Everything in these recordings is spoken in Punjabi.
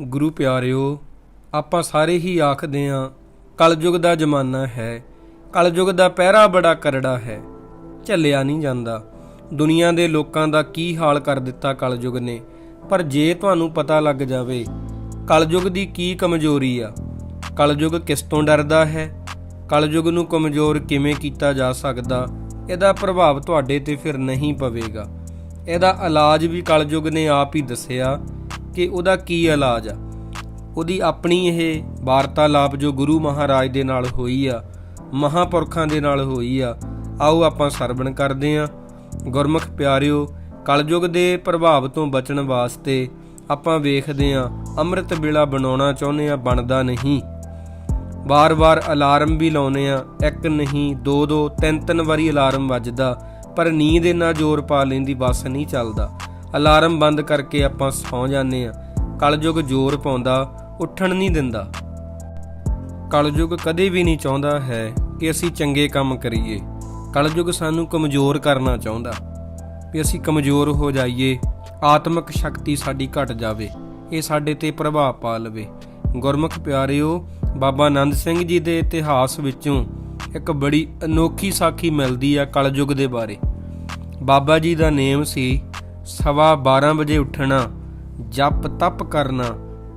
ਗੁਰੂ ਪਿਆਰਿਓ, ਆਪਾਂ ਸਾਰੇ ਹੀ ਆਖਦੇ ਆਂ, ਕਲਯੁਗ ਦਾ ਜ਼ਮਾਨਾ ਹੈ, ਕਲਯੁਗ ਦਾ ਪਹਿਰਾ ਬੜਾ ਕਰੜਾ ਹੈ। ਝੱਲਿਆ ਨਹੀਂ ਜਾਂਦਾ। ਦੁਨੀਆ ਦੇ ਲੋਕਾਂ ਦਾ ਕੀ ਹਾਲ ਕਰ ਦਿੱਤਾ ਕਲਯੁਗ ਨੇ, ਪਰ ਜੇ ਤੁਹਾਨੂੰ ਪਤਾ ਲੱਗ ਜਾਵੇ, ਕਲਯੁਗ ਦੀ ਕੀ ਕਮਜ਼ੋਰੀ ਆ? ਕਲਯੁਗ ਕਿਸ ਤੋਂ ਡਰਦਾ ਹੈ? ਕਲਯੁਗ ਨੂੰ ਕਮਜ਼ੋਰ ਕਿਵੇਂ ਕੀਤਾ ਜਾ ਸਕਦਾ? ਇਹਦਾ ਪ੍ਰਭਾਵ ਤੁਹਾਡੇ ਤੇ ਫਿਰ ਨਹੀਂ ਪਵੇਗਾ। ਇਹਦਾ ਇਲਾਜ ਵੀ ਕਲਯੁਗ ਨੇ ਆਪ ਹੀ ਦੱਸਿਆ। ਕਿ ਉਹਦਾ ਕੀ ਇਲਾਜ ਆ। ਉਹਦੀ ਆਪਣੀ ਇਹ ਵਾਰਤਾਲਾਪ ਜੋ ਗੁਰੂ ਮਹਾਰਾਜ ਦੇ ਨਾਲ ਹੋਈ ਆ, ਮਹਾਪੁਰਖਾਂ ਦੇ ਨਾਲ ਹੋਈ ਆ, ਆਓ ਆਪਾਂ ਸਰਵਣ ਕਰਦੇ ਆ। ਗੁਰਮੁਖ ਪਿਆਰਿਓ, ਕਲਯੁਗ ਦੇ ਪ੍ਰਭਾਵ ਤੋਂ ਬਚਣ ਵਾਸਤੇ ਆਪਾਂ ਵੇਖਦੇ ਆ, ਅੰਮ੍ਰਿਤ ਵੇਲਾ ਬਣਾਉਣਾ ਚਾਹੁੰਦੇ ਆ, ਬਣਦਾ ਨਹੀਂ। ਵਾਰ-ਵਾਰ ਅਲਾਰਮ ਵੀ ਲਾਉਨੇ ਆ, ਇੱਕ ਨਹੀਂ, ਦੋ ਦੋ ਤਿੰਨ ਤਿੰਨ ਵਾਰੀ ਅਲਾਰਮ ਵੱਜਦਾ, ਪਰ ਨੀਂਦ ਇੰਨਾ ਜ਼ੋਰ ਪਾ ਲੈਂਦੀ, ਬਸ ਨਹੀਂ ਚੱਲਦਾ। ਅਲਾਰਮ ਬੰਦ ਕਰਕੇ ਆਪਾਂ ਸੌਂ ਜਾਂਦੇ ਆ ਕਲਯੁਗ ਜ਼ੋਰ ਪਾਉਂਦਾ, ਉੱਠਣ ਨਹੀਂ ਦਿੰਦਾ। ਕਲਯੁਗ ਕਦੇ ਵੀ ਨਹੀਂ ਚਾਹੁੰਦਾ ਹੈ ਕਿ ਅਸੀਂ ਚੰਗੇ ਕੰਮ ਕਰੀਏ। ਕਲਯੁਗ ਸਾਨੂੰ ਕਮਜ਼ੋਰ ਕਰਨਾ ਚਾਹੁੰਦਾ। ਵੀ ਅਸੀਂ ਕਮਜ਼ੋਰ ਹੋ ਜਾਈਏ, ਆਤਮਿਕ ਸ਼ਕਤੀ ਸਾਡੀ ਘਟ ਜਾਵੇ, ਇਹ ਸਾਡੇ ਤੇ ਪ੍ਰਭਾਵ ਪਾ ਲਵੇ। ਗੁਰਮੁਖ ਪਿਆਰਿਓ, ਬਾਬਾ ਆਨੰਦ ਸਿੰਘ ਜੀ ਦੇ ਇਤਿਹਾਸ ਵਿੱਚੋਂ ਇੱਕ ਬੜੀ ਅਨੋਖੀ ਸਾਖੀ ਮਿਲਦੀ ਆ ਕਲਯੁਗ ਦੇ ਬਾਰੇ। ਬਾਬਾ ਜੀ ਦਾ ਨੇਮ ਸੀ ਸਵਾ 12 ਵਜੇ ਉੱਠਣਾ, ਜਪ ਤਪ ਕਰਨਾ,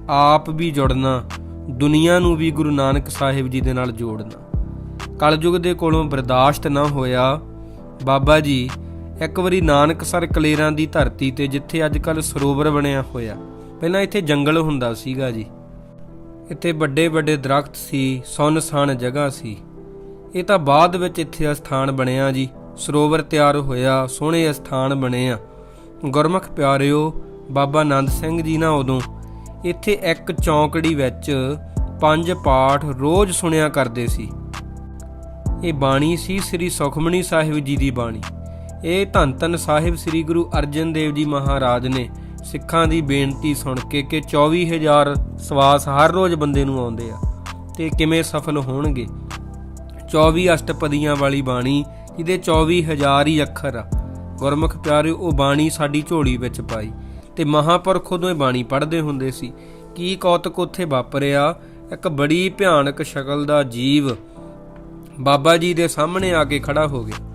ਆਪ ਵੀ ਜੁੜਨਾ, ਦੁਨੀਆ ਨੂੰ ਵੀ ਗੁਰੂ ਨਾਨਕ ਸਾਹਿਬ ਜੀ ਦੇ ਨਾਲ ਜੋੜਨਾ। ਕਲਯੁਗ ਦੇ ਕੋਲੋਂ ਬਰਦਾਸ਼ਤ ਨਾ ਹੋਇਆ, ਬਾਬਾ ਜੀ, ਇੱਕ ਵਾਰੀ ਨਾਨਕਸਰ ਕਲੇਰਾਂ ਦੀ ਧਰਤੀ ਤੇ ਜਿੱਥੇ ਅੱਜ ਕੱਲ ਸਰੋਵਰ ਬਣਿਆ ਹੋਇਆ, ਪਹਿਲਾਂ ਇੱਥੇ ਜੰਗਲ ਹੁੰਦਾ ਸੀਗਾ ਜੀ। ਇੱਥੇ ਵੱਡੇ ਵੱਡੇ ਦਰਖਤ ਸੀ, ਸੁੰਨਸਾਨ ਜਗ੍ਹਾ ਸੀ। ਇਹ ਤਾਂ ਬਾਅਦ ਵਿੱਚ ਇੱਥੇ ਅਸਥਾਨ ਬਣਿਆ ਜੀ, ਸਰੋਵਰ ਤਿਆਰ ਹੋਇਆ, ਸੋਹਣੇ ਅਸਥਾਨ ਬਣੇ ਆ। ਗੁਰਮੁਖ ਪਿਆਰਿਓ, ਬਾਬਾ ਆਨੰਦ ਸਿੰਘ ਜੀ ਨਾ ਉਦੋਂ, ਇੱਥੇ ਇੱਕ ਚੌਂਕੜੀ ਵਿੱਚ ਪੰਜ ਪਾਠ ਰੋਜ਼ ਸੁਣਿਆ ਕਰਦੇ ਸੀ। ਇਹ ਬਾਣੀ ਸੀ ਸ੍ਰੀ ਸੁਖਮਣੀ ਸਾਹਿਬ ਜੀ ਦੀ ਬਾਣੀ। ਇਹ ਧੰਨ ਧੰਨ ਸਾਹਿਬ ਸ੍ਰੀ ਗੁਰੂ ਅਰਜਨ ਦੇਵ ਜੀ ਮਹਾਰਾਜ ਨੇ ਸਿੱਖਾਂ ਦੀ ਬੇਨਤੀ ਸੁਣ ਕੇ ਕਿ 24000 ਸਵਾਸ ਹਰ ਰੋਜ਼ ਬੰਦੇ ਨੂੰ ਆਉਂਦੇ ਆ, ਤੇ ਕਿਵੇਂ ਸਫਲ ਹੋਣਗੇ। 24 ਅਸ਼ਟਪਦੀਆਂ ਵਾਲੀ ਬਾਣੀ, ਜਿਹਦੇ 24000 ਹੀ ਅੱਖਰ ਆ। ਗੁਰਮੁਖ ਪਿਆਰਿਓ, ਉਹ ਬਾਣੀ ਸਾਡੀ ਝੋਲੀ ਵਿੱਚ ਪਾਈ ਤੇ ਮਹਾਪੁਰਖ ਉਦੋਂ ਇਹ ਬਾਣੀ ਪੜ੍ਹਦੇ ਹੁੰਦੇ ਸੀ। ਕੀ ਕੌਤਕ ਉੱਥੇ ਵਾਪਰਿਆ? ਇੱਕ ਬੜੀ ਭਿਆਨਕ ਸ਼ਕਲ ਦਾ ਜੀਵ ਬਾਬਾ ਜੀ ਦੇ ਸਾਹਮਣੇ ਆ ਕੇ ਖੜਾ ਹੋ ਗਿਆ।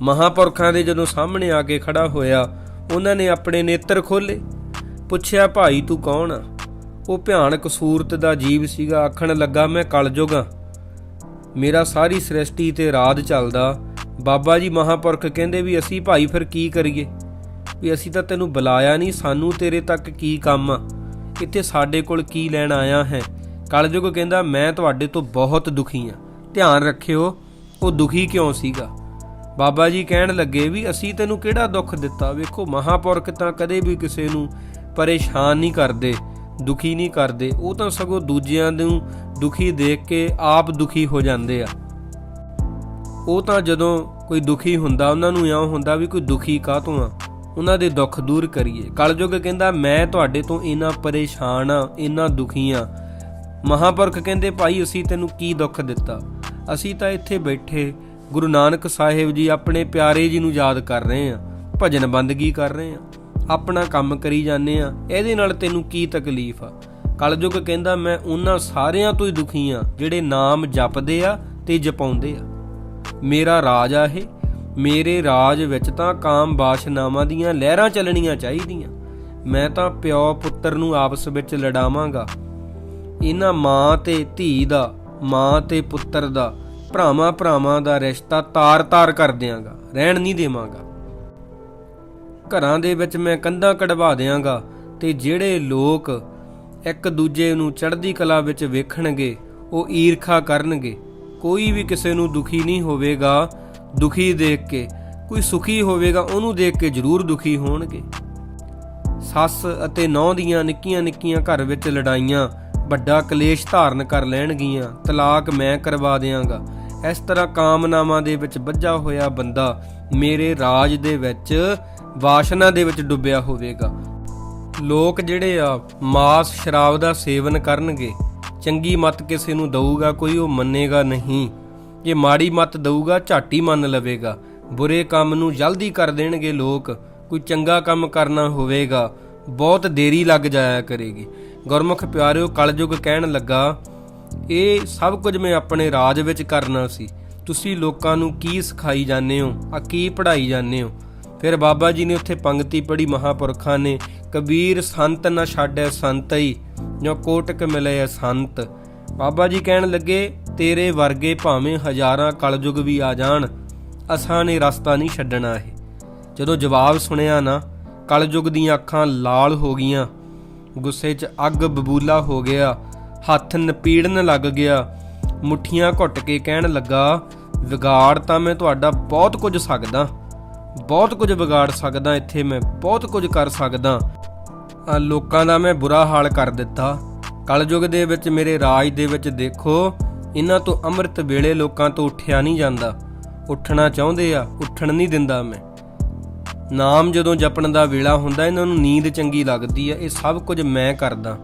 ਮਹਾਪੁਰਖਾਂ ਦੇ ਜਦੋਂ ਸਾਹਮਣੇ ਆ ਕੇ ਖੜਾ ਹੋਇਆ, ਉਹਨਾਂ ਨੇ ਆਪਣੇ ਨੇਤਰ ਖੋਲੇ ਪੁੱਛਿਆ, ਭਾਈ, ਤੂੰ ਕੌਣ ਆ? ਉਹ ਭਿਆਨਕ ਸੂਰਤ ਦਾ ਜੀਵ ਸੀਗਾ। ਆਖਣ ਲੱਗਾ, ਮੈਂ ਕਲਯੁਗਾ ਮੇਰਾ ਸਾਰੀ ਸ੍ਰਿਸ਼ਟੀ ਤੇ ਰਾਜ ਚੱਲਦਾ। ਬਾਬਾ ਜੀ ਮਹਾਪੁਰਖ ਕਹਿੰਦੇ ਵੀ ਅਸੀਂ ਭਾਈ ਫਿਰ ਕੀ ਕਰੀਏ? ਵੀ ਅਸੀਂ ਤਾਂ ਤੈਨੂੰ ਬੁਲਾਇਆ ਨਹੀਂ, ਸਾਨੂੰ ਤੇਰੇ ਤੱਕ ਕੀ ਕੰਮ ਆ? ਇੱਥੇ ਸਾਡੇ ਕੋਲ ਕੀ ਲੈਣ ਆਇਆ ਹੈ? ਕਲਯੁਗ ਕਹਿੰਦਾ, ਮੈਂ ਤੁਹਾਡੇ ਤੋਂ ਬਹੁਤ ਦੁਖੀ ਆ ਧਿਆਨ ਰੱਖਿਓ, ਉਹ ਦੁਖੀ ਕਿਉਂ ਸੀਗਾ? ਬਾਬਾ ਜੀ ਕਹਿਣ ਲੱਗੇ ਵੀ ਅਸੀਂ ਤੈਨੂੰ ਕਿਹੜਾ ਦੁੱਖ ਦਿੱਤਾ? ਵੇਖੋ, ਮਹਾਪੁਰਖ ਤਾਂ ਕਦੇ ਵੀ ਕਿਸੇ ਨੂੰ ਪਰੇਸ਼ਾਨ ਨਹੀਂ ਕਰਦੇ, ਦੁਖੀ ਨਹੀਂ ਕਰਦੇ। ਉਹ ਤਾਂ ਸਗੋਂ ਦੂਜਿਆਂ ਨੂੰ ਦੁਖੀ ਦੇਖ ਕੇ ਆਪ ਦੁਖੀ ਹੋ ਜਾਂਦੇ ਆ। ਉਹ ਤਾਂ ਜਦੋਂ ਕੋਈ ਦੁਖੀ ਹੁੰਦਾ ਉਹਨਾਂ ਨੂੰ ਇਉਂ ਹੁੰਦਾ ਵੀ ਕੋਈ ਦੁਖੀ ਕਾਹਤੋਂ ਆ, ਉਹਨਾਂ ਦੇ ਦੁੱਖ ਦੂਰ ਕਰੀਏ। ਕਲਯੁਗ ਕਹਿੰਦਾ, ਮੈਂ ਤੁਹਾਡੇ ਤੋਂ ਇੰਨਾ ਪਰੇਸ਼ਾਨ ਆ, ਇੰਨਾ ਦੁਖੀ ਆ। ਮਹਾਪੁਰਖ ਕਹਿੰਦੇ, ਭਾਈ, ਅਸੀਂ ਤੈਨੂੰ ਕੀ ਦੁੱਖ ਦਿੱਤਾ? ਅਸੀਂ ਤਾਂ ਇੱਥੇ ਬੈਠੇ ਗੁਰੂ ਨਾਨਕ ਸਾਹਿਬ ਜੀ ਆਪਣੇ ਪਿਆਰੇ ਜੀ ਨੂੰ ਯਾਦ ਕਰ ਰਹੇ ਆ, ਭਜਨ ਬੰਦਗੀ ਕਰ ਰਹੇ ਆ, ਆਪਣਾ ਕੰਮ ਕਰੀ ਜਾਂਦੇ ਆ, ਇਹਦੇ ਨਾਲ ਤੈਨੂੰ ਕੀ ਤਕਲੀਫ ਆ? ਕਲਯੁਗ ਕਹਿੰਦਾ, ਮੈਂ ਉਹਨਾਂ ਸਾਰਿਆਂ ਤੋਂ ਹੀ ਦੁਖੀ ਆ, ਜਿਹੜੇ ਨਾਮ ਜਪਦੇ ਆ ਤੇ ਜਪਾਉਂਦੇ ਆ। ਮੇਰਾ ਰਾਜ ਆ ਇਹ। ਮੇਰੇ ਰਾਜ ਵਿੱਚ ਤਾਂ ਕਾਮ ਬਾਸ਼ਨਾਵਾਂ ਦੀਆਂ ਲਹਿਰਾਂ ਚੱਲਣੀਆਂ ਚਾਹੀਦੀਆਂ। ਮੈਂ ਤਾਂ ਪਿਓ ਪੁੱਤਰ ਨੂੰ ਆਪਸ ਵਿੱਚ ਲੜਾਵਾਂਗਾ। ਇਹਨਾਂ ਮਾਂ ਤੇ ਧੀ ਦਾ, ਮਾਂ ਤੇ ਪੁੱਤਰ ਦਾ, ਭਰਾਵਾਂ ਭਰਾਵਾਂ ਦਾ ਰਿਸ਼ਤਾ ਤਾਰ-ਤਾਰ ਕਰ ਦਿਆਂਗਾ, ਰਹਿਣ ਨਹੀਂ ਦੇਵਾਂਗਾ। ਘਰਾਂ ਦੇ ਵਿੱਚ ਮੈਂ ਕੰਧਾਂ ਕਢਵਾ ਦਿਆਂਗਾ ਤੇ ਜਿਹੜੇ ਲੋਕ ਇੱਕ ਦੂਜੇ ਨੂੰ ਚੜ੍ਹਦੀ ਕਲਾ ਵਿੱਚ ਵੇਖਣਗੇ, ਉਹ ਈਰਖਾ ਕਰਨਗੇ। ਕੋਈ ਵੀ ਕਿਸੇ ਨੂੰ ਦੁਖੀ ਨਹੀਂ ਹੋਵੇਗਾ, ਦੁਖੀ ਦੇਖ ਕੇ। ਕੋਈ ਸੁਖੀ ਹੋਵੇਗਾ, ਉਹਨੂੰ ਦੇਖ ਕੇ ਜ਼ਰੂਰ ਦੁਖੀ ਹੋਣਗੇ। ਸੱਸ ਅਤੇ ਨੌਂ ਦੀਆਂ ਨਿੱਕੀਆਂ ਨਿੱਕੀਆਂ ਘਰ ਵਿੱਚ ਲੜਾਈਆਂ, ਵੱਡਾ ਕਲੇਸ਼ ਧਾਰਨ ਕਰ ਲੈਣਗੀਆਂ, ਤਲਾਕ ਮੈਂ ਕਰਵਾ ਦਿਆਂਗਾ। ਇਸ ਤਰ੍ਹਾਂ ਕਾਮਨਾਵਾਂ ਦੇ ਵਿੱਚ ਵੱਜਾ ਹੋਇਆ ਬੰਦਾ ਮੇਰੇ ਰਾਜ ਦੇ ਵਿੱਚ, ਵਾਸ਼ਨਾ ਦੇ ਵਿੱਚ ਡੁੱਬਿਆ ਹੋਵੇਗਾ। ਲੋਕ ਜਿਹੜੇ ਆ, ਮਾਸ ਸ਼ਰਾਬ ਦਾ ਸੇਵਨ ਕਰਨਗੇ। ਚੰਗੀ ਮਤ ਕਿਸੇ ਨੂੰ ਦਊਗਾ, ਕੋਈ ਉਹ ਮੰਨੇਗਾ ਨਹੀਂ। ਜੇ ਮਾੜੀ ਮਤ ਦਊਗਾ, ਝਾਟੀ ਮੰਨ ਲਵੇਗਾ। ਬੁਰੇ ਕੰਮ ਨੂੰ ਜਲਦੀ ਕਰ ਦੇਣਗੇ ਲੋਕ, ਕੋਈ ਚੰਗਾ ਕੰਮ ਕਰਨਾ ਹੋਵੇਗਾ, ਬਹੁਤ ਦੇਰੀ ਲੱਗ ਜਾਇਆ ਕਰੇਗੀ। ਗੁਰਮੁਖ ਪਿਆਰਿਓ, ਕਲਯੁਗ ਕਹਿਣ ਲੱਗਾ, ਇਹ ਸਭ ਕੁਝ ਮੈਂ ਆਪਣੇ ਰਾਜ ਵਿੱਚ ਕਰਨਾ ਸੀ। ਤੁਸੀਂ ਲੋਕਾਂ ਨੂੰ ਕੀ ਸਿਖਾਈ ਜਾਂਦੇ ਹੋ, ਆ ਕੀ ਪੜ੍ਹਾਈ ਜਾਂਦੇ ਹੋ? ਫਿਰ ਬਾਬਾ ਜੀ ਨੇ ਉੱਥੇ ਪੰਗਤੀ ਪੜ੍ਹੀ, ਮਹਾਪੁਰਖਾਂ ਨੇ, ਕਬੀਰ ਸੰਤ ਨਾ ਛਾੜੈ ਸੰਤਈ, ਜੋ ਕੋਟਕ ਮਿਲੇ ਸੰਤ। ਬਾਬਾ ਜੀ ਕਹਿਣ ਲੱਗੇ, ਤੇਰੇ ਵਰਗੇ ਭਾਵੇਂ ਹਜ਼ਾਰਾਂ ਕਲਯੁਗ ਵੀ ਆ ਜਾਣ, ਅਸਾਂ ਨੇ ਰਸਤਾ ਨਹੀਂ ਛੱਡਣਾ ਇਹ। ਜਦੋਂ ਜਵਾਬ ਸੁਣਿਆ ਨਾ, ਕਲਯੁਗ ਦੀਆਂ ਅੱਖਾਂ ਲਾਲ ਹੋ ਗਈਆਂ। ਗੁੱਸੇ 'ਚ ਅੱਗ ਬਬੂਲਾ ਹੋ ਗਿਆ, ਹੱਥ ਨਪੀੜਨ ਲੱਗ ਗਿਆ। ਮੁੱਠੀਆਂ ਘੁੱਟ ਕੇ ਕਹਿਣ ਲੱਗਾ, ਵਿਗਾੜ ਤਾਂ ਮੈਂ ਤੁਹਾਡਾ ਬਹੁਤ ਕੁਝ ਸਕਦਾ। ਬਹੁਤ ਕੁਝ ਵਿਗਾੜ ਸਕਦਾ, ਇੱਥੇ ਮੈਂ ਬਹੁਤ ਕੁਝ ਕਰ ਸਕਦਾ। ਲੋਕਾਂ ਦਾ ਮੈਂ ਬੁਰਾ ਹਾਲ ਕਰ ਦਿੱਤਾ। ਕਲਯੁਗ ਦੇ ਵਿੱਚ ਮੇਰੇ ਰਾਜ ਦੇ ਵਿੱਚ ਦੇਖੋ, ਇਹਨਾਂ ਤੋਂ ਅੰਮ੍ਰਿਤ ਵੇਲੇ ਲੋਕਾਂ ਤੋਂ ਉੱਠਿਆ ਨਹੀਂ ਜਾਂਦਾ। ਉੱਠਣਾ ਚਾਹੁੰਦੇ ਆ, ਉੱਠਣ ਨਹੀਂ ਦਿੰਦਾ ਮੈਂ। ਨਾਮ ਜਦੋਂ ਜਪਣ ਦਾ ਵੇਲਾ ਹੁੰਦਾ, ਇਹਨਾਂ ਨੂੰ ਨੀਂਦ ਚੰਗੀ ਲੱਗਦੀ ਆ, ਇਹ ਸਭ ਕੁਝ ਮੈਂ ਕਰਦਾ।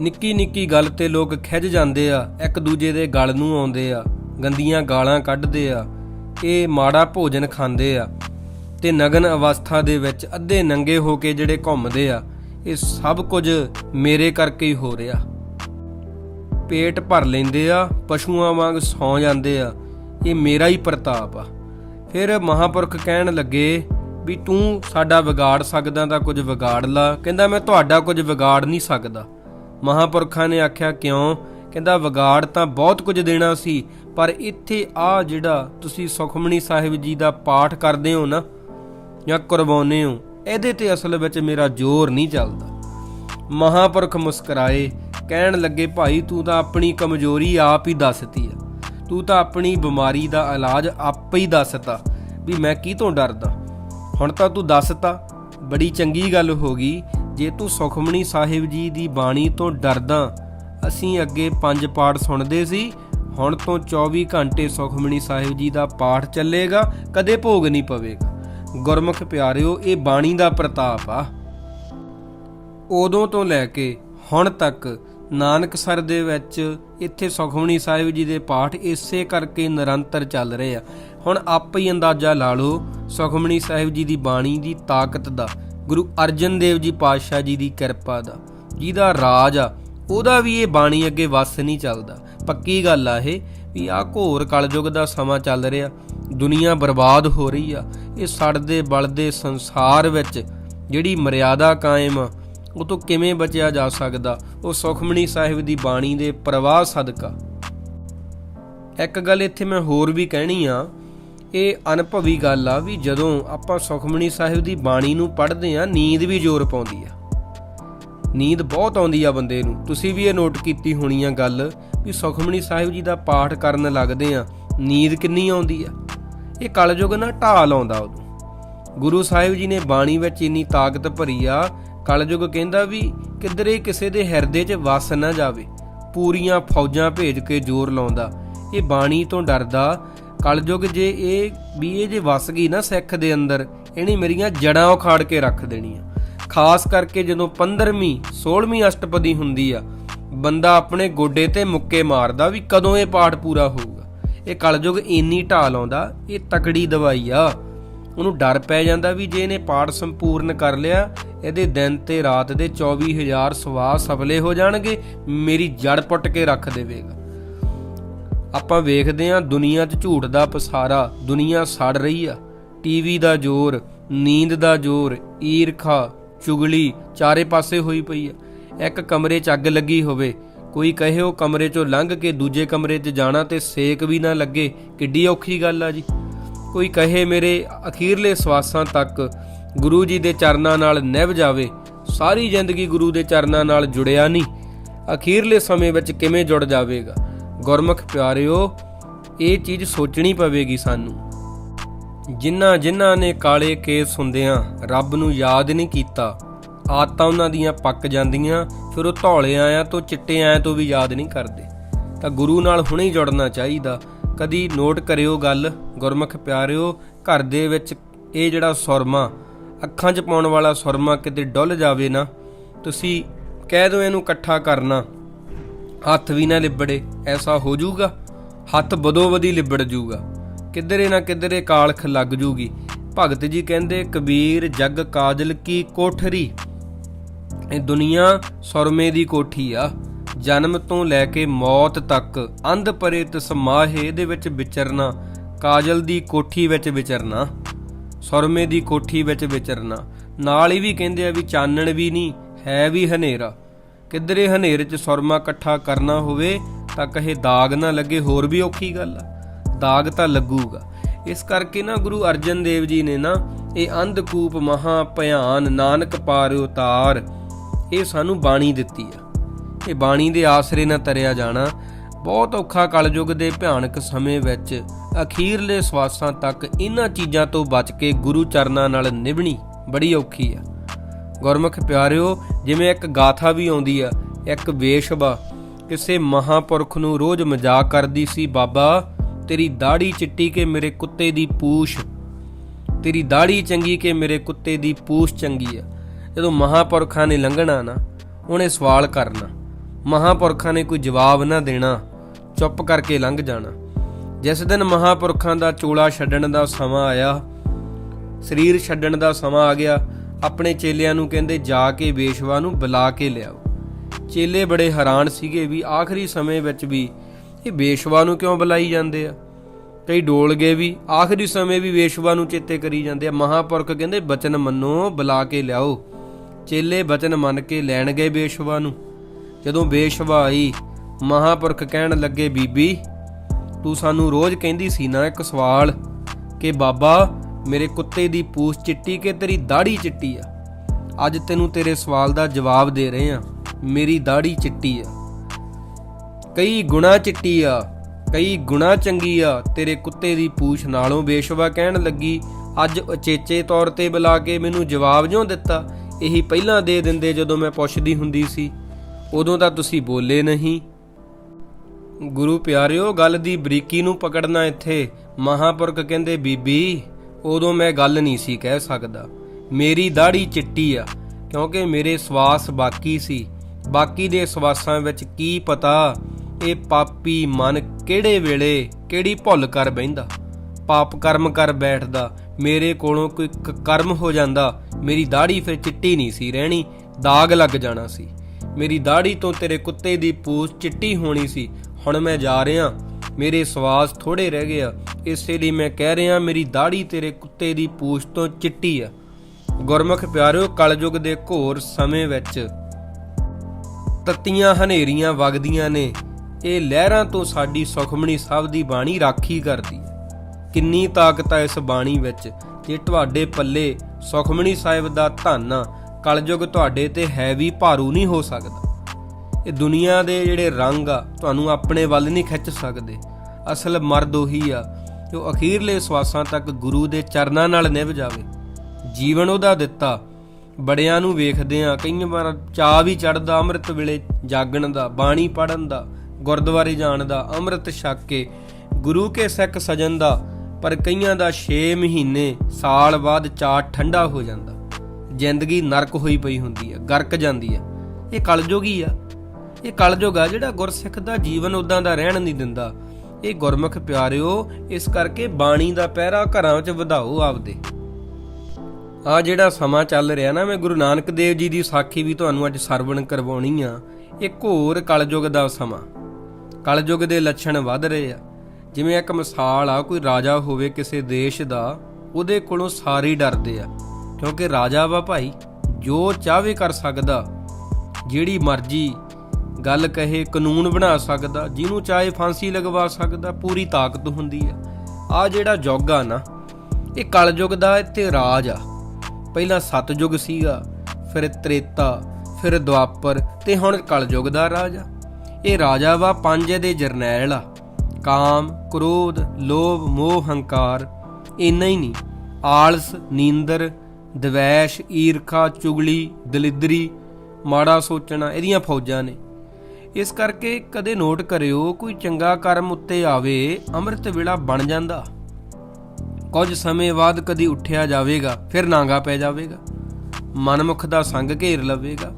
ਨਿੱਕੀ ਨਿੱਕੀ ਗੱਲ ਤੇ ਲੋਕ ਖਿੱਚ ਜਾਂਦੇ ਆ, ਇੱਕ ਦੂਜੇ ਦੇ ਗਲ ਨੂੰ ਆਉਂਦੇ ਆ, ਗੰਦੀਆਂ ਗਾਲਾਂ ਕੱਢਦੇ ਆ। ਇਹ ਮਾੜਾ ਭੋਜਨ ਖਾਂਦੇ ਆ ਤੇ ਨਗਨ ਅਵਸਥਾ ਦੇ ਵਿੱਚ ਅੱਧੇ ਨੰਗੇ ਹੋ ਕੇ ਜਿਹੜੇ ਘੁੰਮਦੇ ਆ, ਇਹ ਸਭ ਕੁਝ ਮੇਰੇ ਕਰਕੇ ਹੀ ਹੋ ਰਿਹਾ। ਪੇਟ ਭਰ ਲੈਂਦੇ ਆ, ਪਸ਼ੂਆਂ ਵਾਂਗ ਸੌ ਜਾਂਦੇ ਆ, ਇਹ ਮੇਰਾ ਹੀ ਪ੍ਰਤਾਪ ਆ। ਫਿਰ ਮਹਾਪੁਰਖ ਕਹਿਣ ਲੱਗੇ ਵੀ ਤੂੰ ਸਾਡਾ ਵਿਗਾੜ ਸਕਦਾ ਤਾਂ ਕੁਝ ਵਿਗਾੜ ਲਾ, ਕਹਿੰਦਾ ਮੈਂ ਤੁਹਾਡਾ ਕੁਝ ਵਿਗਾੜ ਨਹੀਂ ਸਕਦਾ। ਮਹਾਪੁਰਖਾਂ ਨੇ ਆਖਿਆ, ਕਿਉਂ? ਕਹਿੰਦਾ, ਵਿਗਾੜ ਤਾਂ ਬਹੁਤ ਕੁਝ ਦੇਣਾ ਸੀ, ਪਰ ਇੱਥੇ ਆ ਜਿਹੜਾ ਤੁਸੀਂ ਸੁਖਮਣੀ ਸਾਹਿਬ ਜੀ ਦਾ ਪਾਠ ਕਰਦੇ ਹੋ ਨਾ, ਜਾਂ ਕਰਵਾਉਨੇ ਹੋ, ਇਹਦੇ ਤੇ ਅਸਲ ਵਿੱਚ ਮੇਰਾ ਜ਼ੋਰ ਨਹੀਂ ਚੱਲਦਾ। ਮਹਾਪੁਰਖ ਮੁਸਕਰਾਏ, ਕਹਿਣ ਲੱਗੇ, ਭਾਈ, ਤੂੰ ਤਾਂ ਆਪਣੀ ਕਮਜ਼ੋਰੀ ਆਪ ਹੀ ਦੱਸਤੀ ਆ। ਤੂੰ ਤਾਂ ਆਪਣੀ ਬਿਮਾਰੀ ਦਾ ਇਲਾਜ ਆਪੇ ਹੀ ਦੱਸਤਾ ਵੀ ਮੈਂ ਕੀ ਤੋਂ ਡਰਦਾ। ਹੁਣ ਤਾਂ ਤੂੰ ਦੱਸਤਾ। ਬੜੀ ਚੰਗੀ ਗੱਲ ਹੋ ਗਈ। ਜੇ ਤੂੰ ਸੁਖਮਣੀ ਸਾਹਿਬ ਜੀ ਦੀ ਬਾਣੀ ਤੋਂ ਡਰਦਾ ਅਸੀਂ ਅੱਗੇ ਪੰਜ ਪਾਠ ਸੁਣਦੇ ਸੀ। ਹੁਣ ਤੋਂ 24 ਘੰਟੇ ਸੁਖਮਣੀ ਸਾਹਿਬ ਜੀ ਦਾ ਪਾਠ ਚੱਲੇਗਾ, ਕਦੇ ਭੋਗ ਨਹੀਂ ਪਵੇਗਾ। ਗੁਰਮੁਖ ਪਿਆਰਿਓ, ਇਹ ਬਾਣੀ ਦਾ ਪ੍ਰਤਾਪ ਆ। ਉਦੋਂ ਤੋਂ ਲੈ ਕੇ ਹੁਣ ਤੱਕ ਨਾਨਕਸਰ ਦੇ ਵਿੱਚ ਇੱਥੇ ਸੁਖਮਣੀ ਸਾਹਿਬ ਜੀ ਦੇ ਪਾਠ ਇਸੇ ਕਰਕੇ ਨਿਰੰਤਰ ਚੱਲ ਰਹੇ ਆ। ਹੁਣ ਆਪ ਹੀ ਅੰਦਾਜ਼ਾ ਲਾ ਲਓ ਸੁਖਮਣੀ ਸਾਹਿਬ ਜੀ ਦੀ ਬਾਣੀ ਦੀ ਤਾਕਤ ਦਾ, ਗੁਰੂ ਅਰਜਨ ਦੇਵ ਜੀ ਪਾਤਸ਼ਾਹ ਜੀ ਦੀ ਕਿਰਪਾ ਦਾ, ਜਿਹਦਾ ਰਾਜ ਆ ਉਹਦਾ ਵੀ ਇਹ ਬਾਣੀ ਅੱਗੇ ਵਸ ਨਹੀਂ ਚੱਲਦਾ। ਪੱਕੀ ਗੱਲ ਆ ਇਹ ਵੀ ਆ ਘੋਰ ਕਲਯੁਗ ਦਾ ਸਮਾਂ ਚੱਲ ਰਿਹਾ। ਦੁਨੀਆ ਬਰਬਾਦ ਹੋ ਰਹੀ ਆ। ਇਹ ਸੜਦੇ ਬਲਦੇ ਸੰਸਾਰ ਵਿੱਚ ਜਿਹੜੀ ਮਰਿਆਦਾ ਕਾਇਮ ਆ, ਉਹ ਤੋਂ ਕਿਵੇਂ ਬਚਿਆ ਜਾ ਸਕਦਾ? ਉਹ ਸੁਖਮਣੀ ਸਾਹਿਬ ਦੀ ਬਾਣੀ ਦੇ ਪ੍ਰਵਾਹ ਸਦਕਾ। ਇੱਕ ਗੱਲ ਇੱਥੇ ਮੈਂ ਹੋਰ ਵੀ ਕਹਿਣੀ ਆ, ਇਹ ਅਨੁਭਵੀ ਗੱਲ ਆ ਵੀ ਜਦੋਂ ਆਪਾਂ ਸੁਖਮਣੀ ਸਾਹਿਬ ਦੀ ਬਾਣੀ ਨੂੰ ਪੜ੍ਹਦੇ ਆ, ਨੀਂਦ ਵੀ ਜ਼ੋਰ ਪਾਉਂਦੀ ਆ। ਨੀਂਦ ਬਹੁਤ ਆਉਂਦੀ ਆ ਬੰਦੇ ਨੂੰ। ਤੁਸੀਂ ਵੀ ਇਹ ਨੋਟ ਕੀਤੀ ਹੋਣੀ ਆ ਗੱਲ ਵੀ ਸੁਖਮਣੀ ਸਾਹਿਬ ਜੀ ਦਾ ਪਾਠ ਕਰਨ ਲੱਗਦੇ ਆ, ਨੀਂਦ ਕਿੰਨੀ ਆਉਂਦੀ ਆ? ਇਹ ਕਲਯੁਗ ਨਾ ਢਾਲ ਆਉਂਦਾ ਉਦੋਂ। ਗੁਰੂ ਸਾਹਿਬ ਜੀ ਨੇ ਬਾਣੀ ਵਿੱਚ ਇੰਨੀ ਤਾਕਤ ਭਰੀ ਆ, ਕਲਯੁਗ ਕਹਿੰਦਾ ਵੀ ਕਿਧਰੇ ਕਿਸੇ ਦੇ ਹਿਰਦੇ 'ਚ ਵਸ ਨਾ ਜਾਵੇ, ਪੂਰੀਆਂ ਫੌਜਾਂ ਭੇਜ ਕੇ ਜ਼ੋਰ ਲਾਉਂਦਾ। ਇਹ ਬਾਣੀ ਤੋਂ ਡਰਦਾ, ਕਲਯੁਗ ਜੇ ਇਹ, ਵੀ ਇਹ ਜੇ ਵਸ ਗਈ ਨਾ ਸਿੱਖ ਦੇ ਅੰਦਰ, ਇਹਨੇ ਮੇਰੀਆਂ ਜੜਾਂ ਉਖਾੜ ਕੇ ਰੱਖ ਦੇਣੀਆਂ। ਖਾਸ ਕਰਕੇ ਜਦੋਂ 15ਵੀਂ 16ਵੀਂ ਅਸ਼ਟਪਦੀ ਹੁੰਦੀ ਆ, ਬੰਦਾ ਆਪਣੇ ਗੋਡੇ ਤੇ ਮੁੱਕੇ ਮਾਰਦਾ ਵੀ ਕਦੋਂ ਇਹ ਪਾਠ ਪੂਰਾ ਹੋਊਗਾ। ਇਹ ਕਲਯੁਗ ਇੰਨੀ ਢਾਲ ਆਉਂਦਾ, ਇਹ ਤਕੜੀ ਦਵਾਈ ਆ। ਉਹਨੂੰ ਡਰ ਪੈ ਜਾਂਦਾ ਵੀ ਜੇ ਇਹਨੇ ਪਾਠ ਸੰਪੂਰਨ ਕਰ ਲਿਆ, ਇਹਦੇ ਦਿਨ ਤੇ ਰਾਤ ਦੇ 24000 ਸਵਾਸ ਸਫਲੇ ਹੋ ਜਾਣਗੇ, ਮੇਰੀ ਜੜ ਪੁੱਟ ਕੇ ਰੱਖ ਦੇਵੇਗਾ। ਆਪਾਂ ਵੇਖਦੇ ਆਂ, ਦੁਨੀਆ 'ਚ ਝੂਠ ਦਾ ਪਸਾਰਾ, ਦੁਨੀਆ ਸੜ ਰਹੀ ਆ। ਟੀਵੀ ਦਾ ਜ਼ੋਰ, ਨੀਂਦ ਦਾ ਜ਼ੋਰ, ਈਰਖਾ ਚੁਗਲੀ ਚਾਰੇ ਪਾਸੇ ਹੋਈ ਪਈ ਆ ਇੱਕ ਕਮਰੇ 'ਚ ਅੱਗ ਲੱਗੀ ਹੋਵੇ, ਕੋਈ ਕਹੇ ਉਹ ਕਮਰੇ 'ਚੋਂ ਲੰਘ ਕੇ ਦੂਜੇ ਕਮਰੇ 'ਚ ਜਾਣਾ ਤੇ ਸੇਕ ਵੀ ਨਾ ਲੱਗੇ, ਕਿੱਡੀ ਔਖੀ ਗੱਲ ਆ ਜੀ। ਕੋਈ ਕਹੇ ਮੇਰੇ ਅਖੀਰਲੇ ਸਵਾਸਾਂ ਤੱਕ ਗੁਰੂ ਜੀ ਦੇ ਚਰਨਾਂ ਨਾਲ ਨਿਭ ਜਾਵੇ, ਸਾਰੀ ਜ਼ਿੰਦਗੀ ਗੁਰੂ ਦੇ ਚਰਨਾਂ ਨਾਲ ਜੁੜਿਆ ਨਹੀਂ। ਅਖੀਰਲੇ ਸਮੇਂ ਵਿੱਚ ਕਿਵੇਂ ਜੁੜ ਜਾਵੇਗਾ? ਗੁਰਮੁਖ ਪਿਆਰਿਓ, ਇਹ ਚੀਜ਼ ਸੋਚਣੀ ਪਵੇਗੀ ਸਾਨੂੰ। ਜਿਨ੍ਹਾਂ ਜਿਨ੍ਹਾਂ ਨੇ ਕਾਲੇ ਕੇਸ ਹੁੰਦਿਆਂ ਰੱਬ ਨੂੰ ਯਾਦ ਨਹੀਂ ਕੀਤਾ, ਆਦਤਾਂ ਉਹਨਾਂ ਦੀਆਂ ਪੱਕ ਜਾਂਦੀਆਂ, ਫਿਰ ਉਹ ਧੌਲੇ ਆਇਆਂ ਤੋਂ, ਚਿੱਟੇ ਆਇਆਂ ਤੋਂ ਵੀ ਯਾਦ ਨਹੀਂ ਕਰਦੇ। ਤਾਂ ਗੁਰੂ ਨਾਲ ਹੁਣੇ ਹੀ ਜੁੜਨਾ ਚਾਹੀਦਾ। ਕਦੀ ਨੋਟ ਕਰਿਓ ਗੱਲ, ਗੁਰਮੁਖ ਪਿਆਰਿਓ, ਘਰ ਦੇ ਵਿੱਚ ਇਹ ਜਿਹੜਾ ਸੁਰਮਾ, ਅੱਖਾਂ 'ਚ ਪਾਉਣ ਵਾਲਾ ਸੁਰਮਾ ਕਿਤੇ ਡੁੱਲ ਜਾਵੇ ਨਾ, ਤੁਸੀਂ ਕਹਿ ਦਿਓ ਇਹਨੂੰ ਇਕੱਠਾ ਕਰਨਾ। ਹੱਥ ਵੀ ਨਾ ਲਿਬੜੇ, ਐਸਾ ਹੋ ਜਾਊਗਾ ਹੱਥ ਬਦੋ ਲਿਬੜ ਜਾਊਗਾ ਕਿਧਰੇ ਨਾ ਕਿਧਰੇ ਕਾਲਖ ਲੱਗ ਜੂਗੀ। ਭਗਤ ਜੀ ਕਹਿੰਦੇ, ਕਬੀਰ ਜਗ ਕਾਜਲ ਕੀ ਕੋਠਰੀ? ਇਹ ਦੁਨੀਆ ਸੁਰਮੇ ਦੀ ਕੋਠੀ ਆ। ਜਨਮ ਤੋਂ ਲੈ ਕੇ ਮੌਤ ਤੱਕ ਅੰਧ ਪਰੇਤ ਸਮਾਹੇ ਇਹਦੇ ਵਿੱਚ ਵਿਚਰਨਾ, ਕਾਜਲ ਦੀ ਕੋਠੀ ਵਿੱਚ ਵਿਚਰਨਾ, ਸੁਰਮੇ ਦੀ ਕੋਠੀ ਵਿੱਚ ਵਿਚਰਨਾ। ਨਾਲ ਹੀ ਵੀ ਕਹਿੰਦੇ ਆ ਵੀ ਚਾਨਣ ਵੀ ਨਹੀਂ ਹੈ ਵੀ ਹਨੇਰਾ। ਕਿਧਰੇ ਹਨੇਰੇ 'ਚ ਸੁਰਮਾ ਇਕੱਠਾ ਕਰਨਾ ਹੋਵੇ, ਤਾਂ ਕਹੇ ਦਾਗ ਨਾ ਲੱਗੇ, ਹੋਰ ਵੀ ਔਖੀ ਗੱਲ ਆ। ਦਾਗ ਤਾਂ ਲੱਗੂਗਾ। ਇਸ ਕਰਕੇ ਨਾ ਗੁਰੂ ਅਰਜਨ ਦੇਵ ਜੀ ਨੇ ਨਾ ਇਹ ਅੰਧਕੂਪ ਮਹਾ ਭਿਆਨ ਨਾਨਕ ਪਾਰ ਉਤਾਰ ਇਹ ਸਾਨੂੰ ਬਾਣੀ ਦਿੱਤੀ ਆ। ਇਹ ਬਾਣੀ ਦੇ ਆਸਰੇ ਨਾਲ ਤਰਿਆ ਜਾਣਾ। ਬਹੁਤ ਔਖਾ ਕਲਯੁਗ ਦੇ ਭਿਆਨਕ ਸਮੇਂ ਵਿੱਚ ਅਖੀਰਲੇ ਸਵਾਸਾਂ ਤੱਕ ਇਹਨਾਂ ਚੀਜ਼ਾਂ ਤੋਂ ਬਚ ਕੇ ਗੁਰੂ ਚਰਨਾਂ ਨਾਲ ਨਿਭਣੀ ਬੜੀ ਔਖੀ ਆ। ਗੁਰਮੁਖ ਪਿਆਰਿਓ, ਜਿਵੇਂ ਇੱਕ ਗਾਥਾ ਵੀ ਆਉਂਦੀ ਆ, ਇੱਕ ਵੇਸ਼ਵਾ, ਕਿਸੇ ਮਹਾਪੁਰਖ ਨੂੰ ਰੋਜ਼ ਮਜ਼ਾਕ ਕਰਦੀ ਸੀ, ਬਾਬਾ ਤੇਰੀ ਦਾੜੀ ਚਿੱਟੀ ਕੇ ਮੇਰੇ ਕੁੱਤੇ ਦੀ ਪੂਛ। ਤੇਰੀ ਦਾੜੀ ਚੰਗੀ ਕਿ ਮੇਰੇ ਕੁੱਤੇ ਦੀ ਪੂਛ ਚੰਗੀ ਆ। ਜਦੋਂ ਮਹਾਪੁਰਖਾਂ ਨੇ ਲੰਘਣਾ ਨਾ, ਉਹਨੇ ਸਵਾਲ ਕਰਨਾ। ਮਹਾਪੁਰਖਾਂ ਨੇ ਕੋਈ ਜਵਾਬ ਨਾ ਦੇਣਾ, ਚੁੱਪ ਕਰਕੇ ਲੰਘ ਜਾਣਾ। ਜਿਸ ਦਿਨ ਮਹਾਪੁਰਖਾਂ ਦਾ ਚੋਲਾ ਛੱਡਣ ਦਾ ਸਮਾਂ ਆਇਆ, ਸਰੀਰ ਛੱਡਣ ਦਾ ਸਮਾਂ ਆ ਗਿਆ, ਆਪਣੇ ਚੇਲਿਆਂ ਨੂੰ ਕਹਿੰਦੇ, ਜਾ ਕੇ ਵੇਸ਼ਵਾ ਨੂੰ ਬੁਲਾ ਕੇ ਲਿਆਓ। ਚੇਲੇ ਬੜੇ ਹੈਰਾਨ ਸੀਗੇ ਵੀ ਆਖਰੀ ਸਮੇਂ ਵਿੱਚ ਵੀ ਇਹ ਵੇਸ਼ਵਾ ਨੂੰ ਕਿਉਂ ਬੁਲਾਈ ਜਾਂਦੇ ਆ? ਕਈ ਡੋਲ ਗਏ ਵੀ ਆਖਰੀ ਸਮੇਂ ਵੀ ਵੇਸ਼ਵਾ ਨੂੰ ਚੇਤੇ ਕਰੀ ਜਾਂਦੇ ਆ। ਮਹਾਪੁਰਖ ਕਹਿੰਦੇ, ਬਚਨ ਮੰਨੋ, ਬੁਲਾ ਕੇ ਲਿਆਓ। ਚੇਲੇ ਬਚਨ ਮੰਨ ਕੇ ਲੈਣ ਗਏ ਵੇਸ਼ਵਾ ਨੂੰ। ਜਦੋਂ ਵੇਸ਼ਵਾ ਆਈ, ਮਹਾਪੁਰਖ ਕਹਿਣ ਲੱਗੇ, ਬੀਬੀ, ਤੂੰ ਸਾਨੂੰ ਰੋਜ਼ ਕਹਿੰਦੀ ਸੀ ਨਾ ਇੱਕ ਸਵਾਲ ਕਿ ਬਾਬਾ, ਮੇਰੇ ਕੁੱਤੇ ਦੀ ਪੂਛ ਚਿੱਟੀ ਕਿ ਤੇਰੀ ਦਾੜੀ ਚਿੱਟੀ ਆ? ਅੱਜ ਤੈਨੂੰ ਤੇਰੇ ਸਵਾਲ ਦਾ ਜਵਾਬ ਦੇ ਰਹੇ ਆ। ਮੇਰੀ ਦਾੜੀ ਚਿੱਟੀ ਆ। ਕਈ ਗੁਣਾ ਚਿੱਟੀ ਆ, ਕਈ ਗੁਣਾ ਚੰਗੀ ਆ, ਤੇਰੇ ਕੁੱਤੇ ਦੀ ਪੂਛ ਨਾਲੋਂ ਬੇਸ਼ਵਾ ਕਹਿਣ ਲੱਗੀ, ਅੱਜ ਉਚੇਚੇ ਤੌਰ ਤੇ ਬੁਲਾ ਕੇ ਮੈਨੂੰ ਜਵਾਬ ਜਿਉਂ ਦਿੱਤਾ? ਇਹੀ ਪਹਿਲਾਂ ਦੇ ਦਿੰਦੇ ਜਦੋਂ ਮੈਂ ਪੁੱਛਦੀ ਹੁੰਦੀ ਸੀ। ਉਦੋਂ ਤਾਂ ਤੁਸੀਂ ਬੋਲੇ ਨਹੀਂ। ਗੁਰੂ ਪਿਆਰਿਓ, ਗੱਲ ਦੀ ਬਰੀਕੀ ਨੂੰ ਪਕੜਨਾ ਇੱਥੇ ਮਹਾਪੁਰਖ ਕਹਿੰਦੇ, ਬੀਬੀ, ਉਦੋਂ ਮੈਂ ਗੱਲ ਨਹੀਂ ਸੀ ਕਹਿ ਸਕਦਾ। ਮੇਰੀ ਦਾੜੀ ਚਿੱਟੀ ਆ, ਕਿਉਂਕਿ ਮੇਰੇ ਸਵਾਸ ਬਾਕੀ ਸੀ। ਬਾਕੀ ਦੇ ਸਵਾਸਾਂ ਵਿੱਚ ਕੀ ਪਤਾ ਇਹ ਪਾਪੀ ਮਨ ਕਿਹੜੇ ਵੇਲੇ ਕਿਹੜੀ ਭੁੱਲ ਕਰ ਬਹਿੰਦਾ? ਪਾਪ ਕਰਮ ਕਰ ਬੈਠਦਾ, ਮੇਰੇ ਕੋਲੋਂ ਕੋਈ ਕਰਮ ਹੋ ਜਾਂਦਾ, ਮੇਰੀ ਦਾੜੀ ਫਿਰ ਚਿੱਟੀ ਨਹੀਂ ਸੀ ਰਹਿਣੀ, ਦਾਗ ਲੱਗ ਜਾਣਾ ਸੀ। ਮੇਰੀ ਦਾੜੀ ਤੋਂ ਤੇਰੇ ਕੁੱਤੇ ਦੀ ਪੂਛ ਚਿੱਟੀ ਹੋਣੀ ਸੀ, ਹੁਣ ਮੈਂ ਜਾ ਰਿਹਾ, ਮੇਰੇ ਸਵਾਸ ਥੋੜੇ ਰਹਿ ਗਏ ਆ, ਇਸੇ ਲਈ ਮੈਂ ਕਹਿ ਰਿਹਾ, ਮੇਰੀ ਦਾੜੀ ਤੇਰੇ ਕੁੱਤੇ ਦੀ ਪੂਛ ਤੋਂ ਚਿੱਟੀ ਆ। ਗੁਰਮੁਖ ਪਿਆਰਿਓ, ਕਲਯੁਗ ਦੇ ਘੋਰ ਸਮੇਂ ਵਿੱਚ ਤਤੀਆਂ ਹਨੇਰੀਆਂ ਵਗਦੀਆਂ ਨੇ ਇਹ ਲਹਿਰਾਂ ਤੋਂ ਸਾਡੀ ਸੁਖਮਣੀ ਸਾਹਿਬ ਦੀ ਬਾਣੀ ਰਾਖੀ ਕਰਦੀ ਹੈ। ਕਿੰਨੀ ਤਾਕਤ ਹੈ ਇਸ ਬਾਣੀ ਵਿੱਚ। ਜੇ ਤੁਹਾਡੇ ਪੱਲੇ ਸੁਖਮਣੀ ਸਾਹਿਬ ਦਾ ਧਨ ਆ, ਕਲਯੁਗ ਤੁਹਾਡੇ ਤੇ ਹੈ ਵੀ ਭਾਰੂ ਨਹੀਂ ਹੋ ਸਕਦਾ। ਇਹ ਦੁਨੀਆ ਦੇ ਜਿਹੜੇ ਰੰਗ ਆ ਤੁਹਾਨੂੰ ਆਪਣੇ ਵੱਲ ਨਹੀਂ ਖਿੱਚ ਸਕਦੇ। ਅਸਲ ਮਰਦ ਉਹੀ ਆ ਜੋ ਅਖੀਰਲੇ ਸਵਾਸਾਂ ਤੱਕ ਗੁਰੂ ਦੇ ਚਰਨਾਂ ਨਾਲ ਨਿਭ ਜਾਵੇ। ਜੀਵਨ ਉਹਦਾ ਦਿੱਤਾ। ਬੜਿਆਂ ਨੂੰ ਵੇਖਦੇ ਆ ਕਈ ਵਾਰ ਚਾਹ ਵੀ ਚੜਦਾ ਅੰਮ੍ਰਿਤ ਵੇਲੇ ਜਾਗਣ ਦਾ ਬਾਣੀ ਪੜਨ ਦਾ। ਗੁਰਦੁਆਰੇ ਜਾਣ ਦਾ, ਅੰਮ੍ਰਿਤ ਛਕ ਕੇ, ਗੁਰੂ ਕੇ ਸਿੱਖ ਸਜਣ ਦਾ, ਪਰ ਕਈਆਂ ਦਾ 6 ਮਹੀਨੇ, ਸਾਲ ਬਾਅਦ ਚਾਹ ਠੰਡਾ ਹੋ ਜਾਂਦਾ। ਜ਼ਿੰਦਗੀ ਨਰਕ ਹੋਈ ਪਈ ਹੁੰਦੀ ਹੈ ਗਰਕ ਜਾਂਦੀ ਹੈ ਇਹ ਕਲਯੁਗੀ ਆ। ਇਹ ਕਲਯੁਗ ਆ ਜਿਹੜਾ ਗੁਰਸਿੱਖ ਦਾ ਜੀਵਨ ਉਦਾਂ ਦਾ ਰਹਿਣ ਨਹੀਂ ਦਿੰਦਾ। ਇਹ ਗੁਰਮੁਖ ਪਿਆਰਿਓ, ਇਸ ਕਰਕੇ ਬਾਣੀ ਦਾ ਪਹਿਰਾ ਘਰਾਂ ਵਿੱਚ ਵਧਾਓ ਆਪਦੇ। ਆ ਜਿਹੜਾ ਸਮਾਂ ਚੱਲ ਰਿਹਾ ਨਾ, ਮੈਂ ਗੁਰੂ ਨਾਨਕ ਦੇਵ ਜੀ ਦੀ ਸਾਖੀ ਵੀ ਤੁਹਾਨੂੰ ਅੱਜ ਸਰਵਣ ਕਰਵਾਉਣੀ ਆ। ਇਹ ਘੋਰ ਕਲਯੁਗ ਦਾ ਸਮਾਂ। ਕਲਯੁਗ ਦੇ ਲੱਛਣ ਵੱਧ ਰਹੇ ਆ। ਜਿਵੇਂ ਇੱਕ ਮਿਸਾਲ ਆ, ਕੋਈ ਰਾਜਾ ਹੋਵੇ ਕਿਸੇ ਦੇਸ਼ ਦਾ, ਉਹਦੇ ਕੋਲੋਂ ਸਾਰੇ ਡਰਦੇ ਆ। ਕਿਉਂਕਿ ਰਾਜਾ ਵਾ ਭਾਈ, ਜੋ ਚਾਹਵੇ ਕਰ ਸਕਦਾ, ਜਿਹੜੀ ਮਰਜ਼ੀ ਗੱਲ ਕਹੇ, ਕਾਨੂੰਨ ਬਣਾ ਸਕਦਾ, ਜਿਹਨੂੰ ਚਾਹੇ ਫਾਂਸੀ ਲਗਵਾ ਸਕਦਾ, ਪੂਰੀ ਤਾਕਤ ਹੁੰਦੀ ਆ। ਆ ਜਿਹੜਾ ਯੁੱਗ ਆ ਨਾ, ਇਹ ਕਲਯੁਗ ਦਾ ਇੱਥੇ ਰਾਜ ਆ। ਪਹਿਲਾਂ ਸਤਯੁਗ ਸੀਗਾ, ਫਿਰ ਤ੍ਰੇਤਾ, ਫਿਰ ਦੁਆਪਰ, ਤੇ ਹੁਣ ਕਲਯੁਗ ਦਾ ਰਾਜ ਆ। ਇਹ ਰਾਜਾ ਵਾ ਪੰਜ ਦੇ ਜਰਨੈਲ ਆ। ਕਾਮ, ਕ੍ਰੋਧ, ਲੋਭ, ਮੋਹ, ਹੰਕਾਰ, ਇੰਨਾ ਹੀ ਨਹੀਂ। ਆਲਸ, ਨੀਂਦਰ, ਦਵੈਸ਼, ਈਰਖਾ, ਚੁਗਲੀ, ਦਲਿਦਰੀ, ਮਾੜਾ ਸੋਚਣਾ, ਇਹਦੀਆਂ ਫੌਜਾਂ ਨੇ। ਇਸ ਕਰਕੇ ਕਦੇ ਨੋਟ ਕਰਿਓ, ਕੋਈ ਚੰਗਾ ਕਰਮ ਉੱਤੇ ਆਵੇ, ਅੰਮ੍ਰਿਤ ਵੇਲਾ ਬਣ ਜਾਂਦਾ। ਕੁਝ ਸਮੇਂ ਬਾਅਦ ਕਦੀ ਉੱਠਿਆ ਜਾਵੇਗਾ, ਫਿਰ ਨਾਂਗਾ ਪੈ ਜਾਵੇਗਾ। ਮਨਮੁਖ ਦਾ ਸੰਗ ਘੇਰ ਲਵੇਗਾ।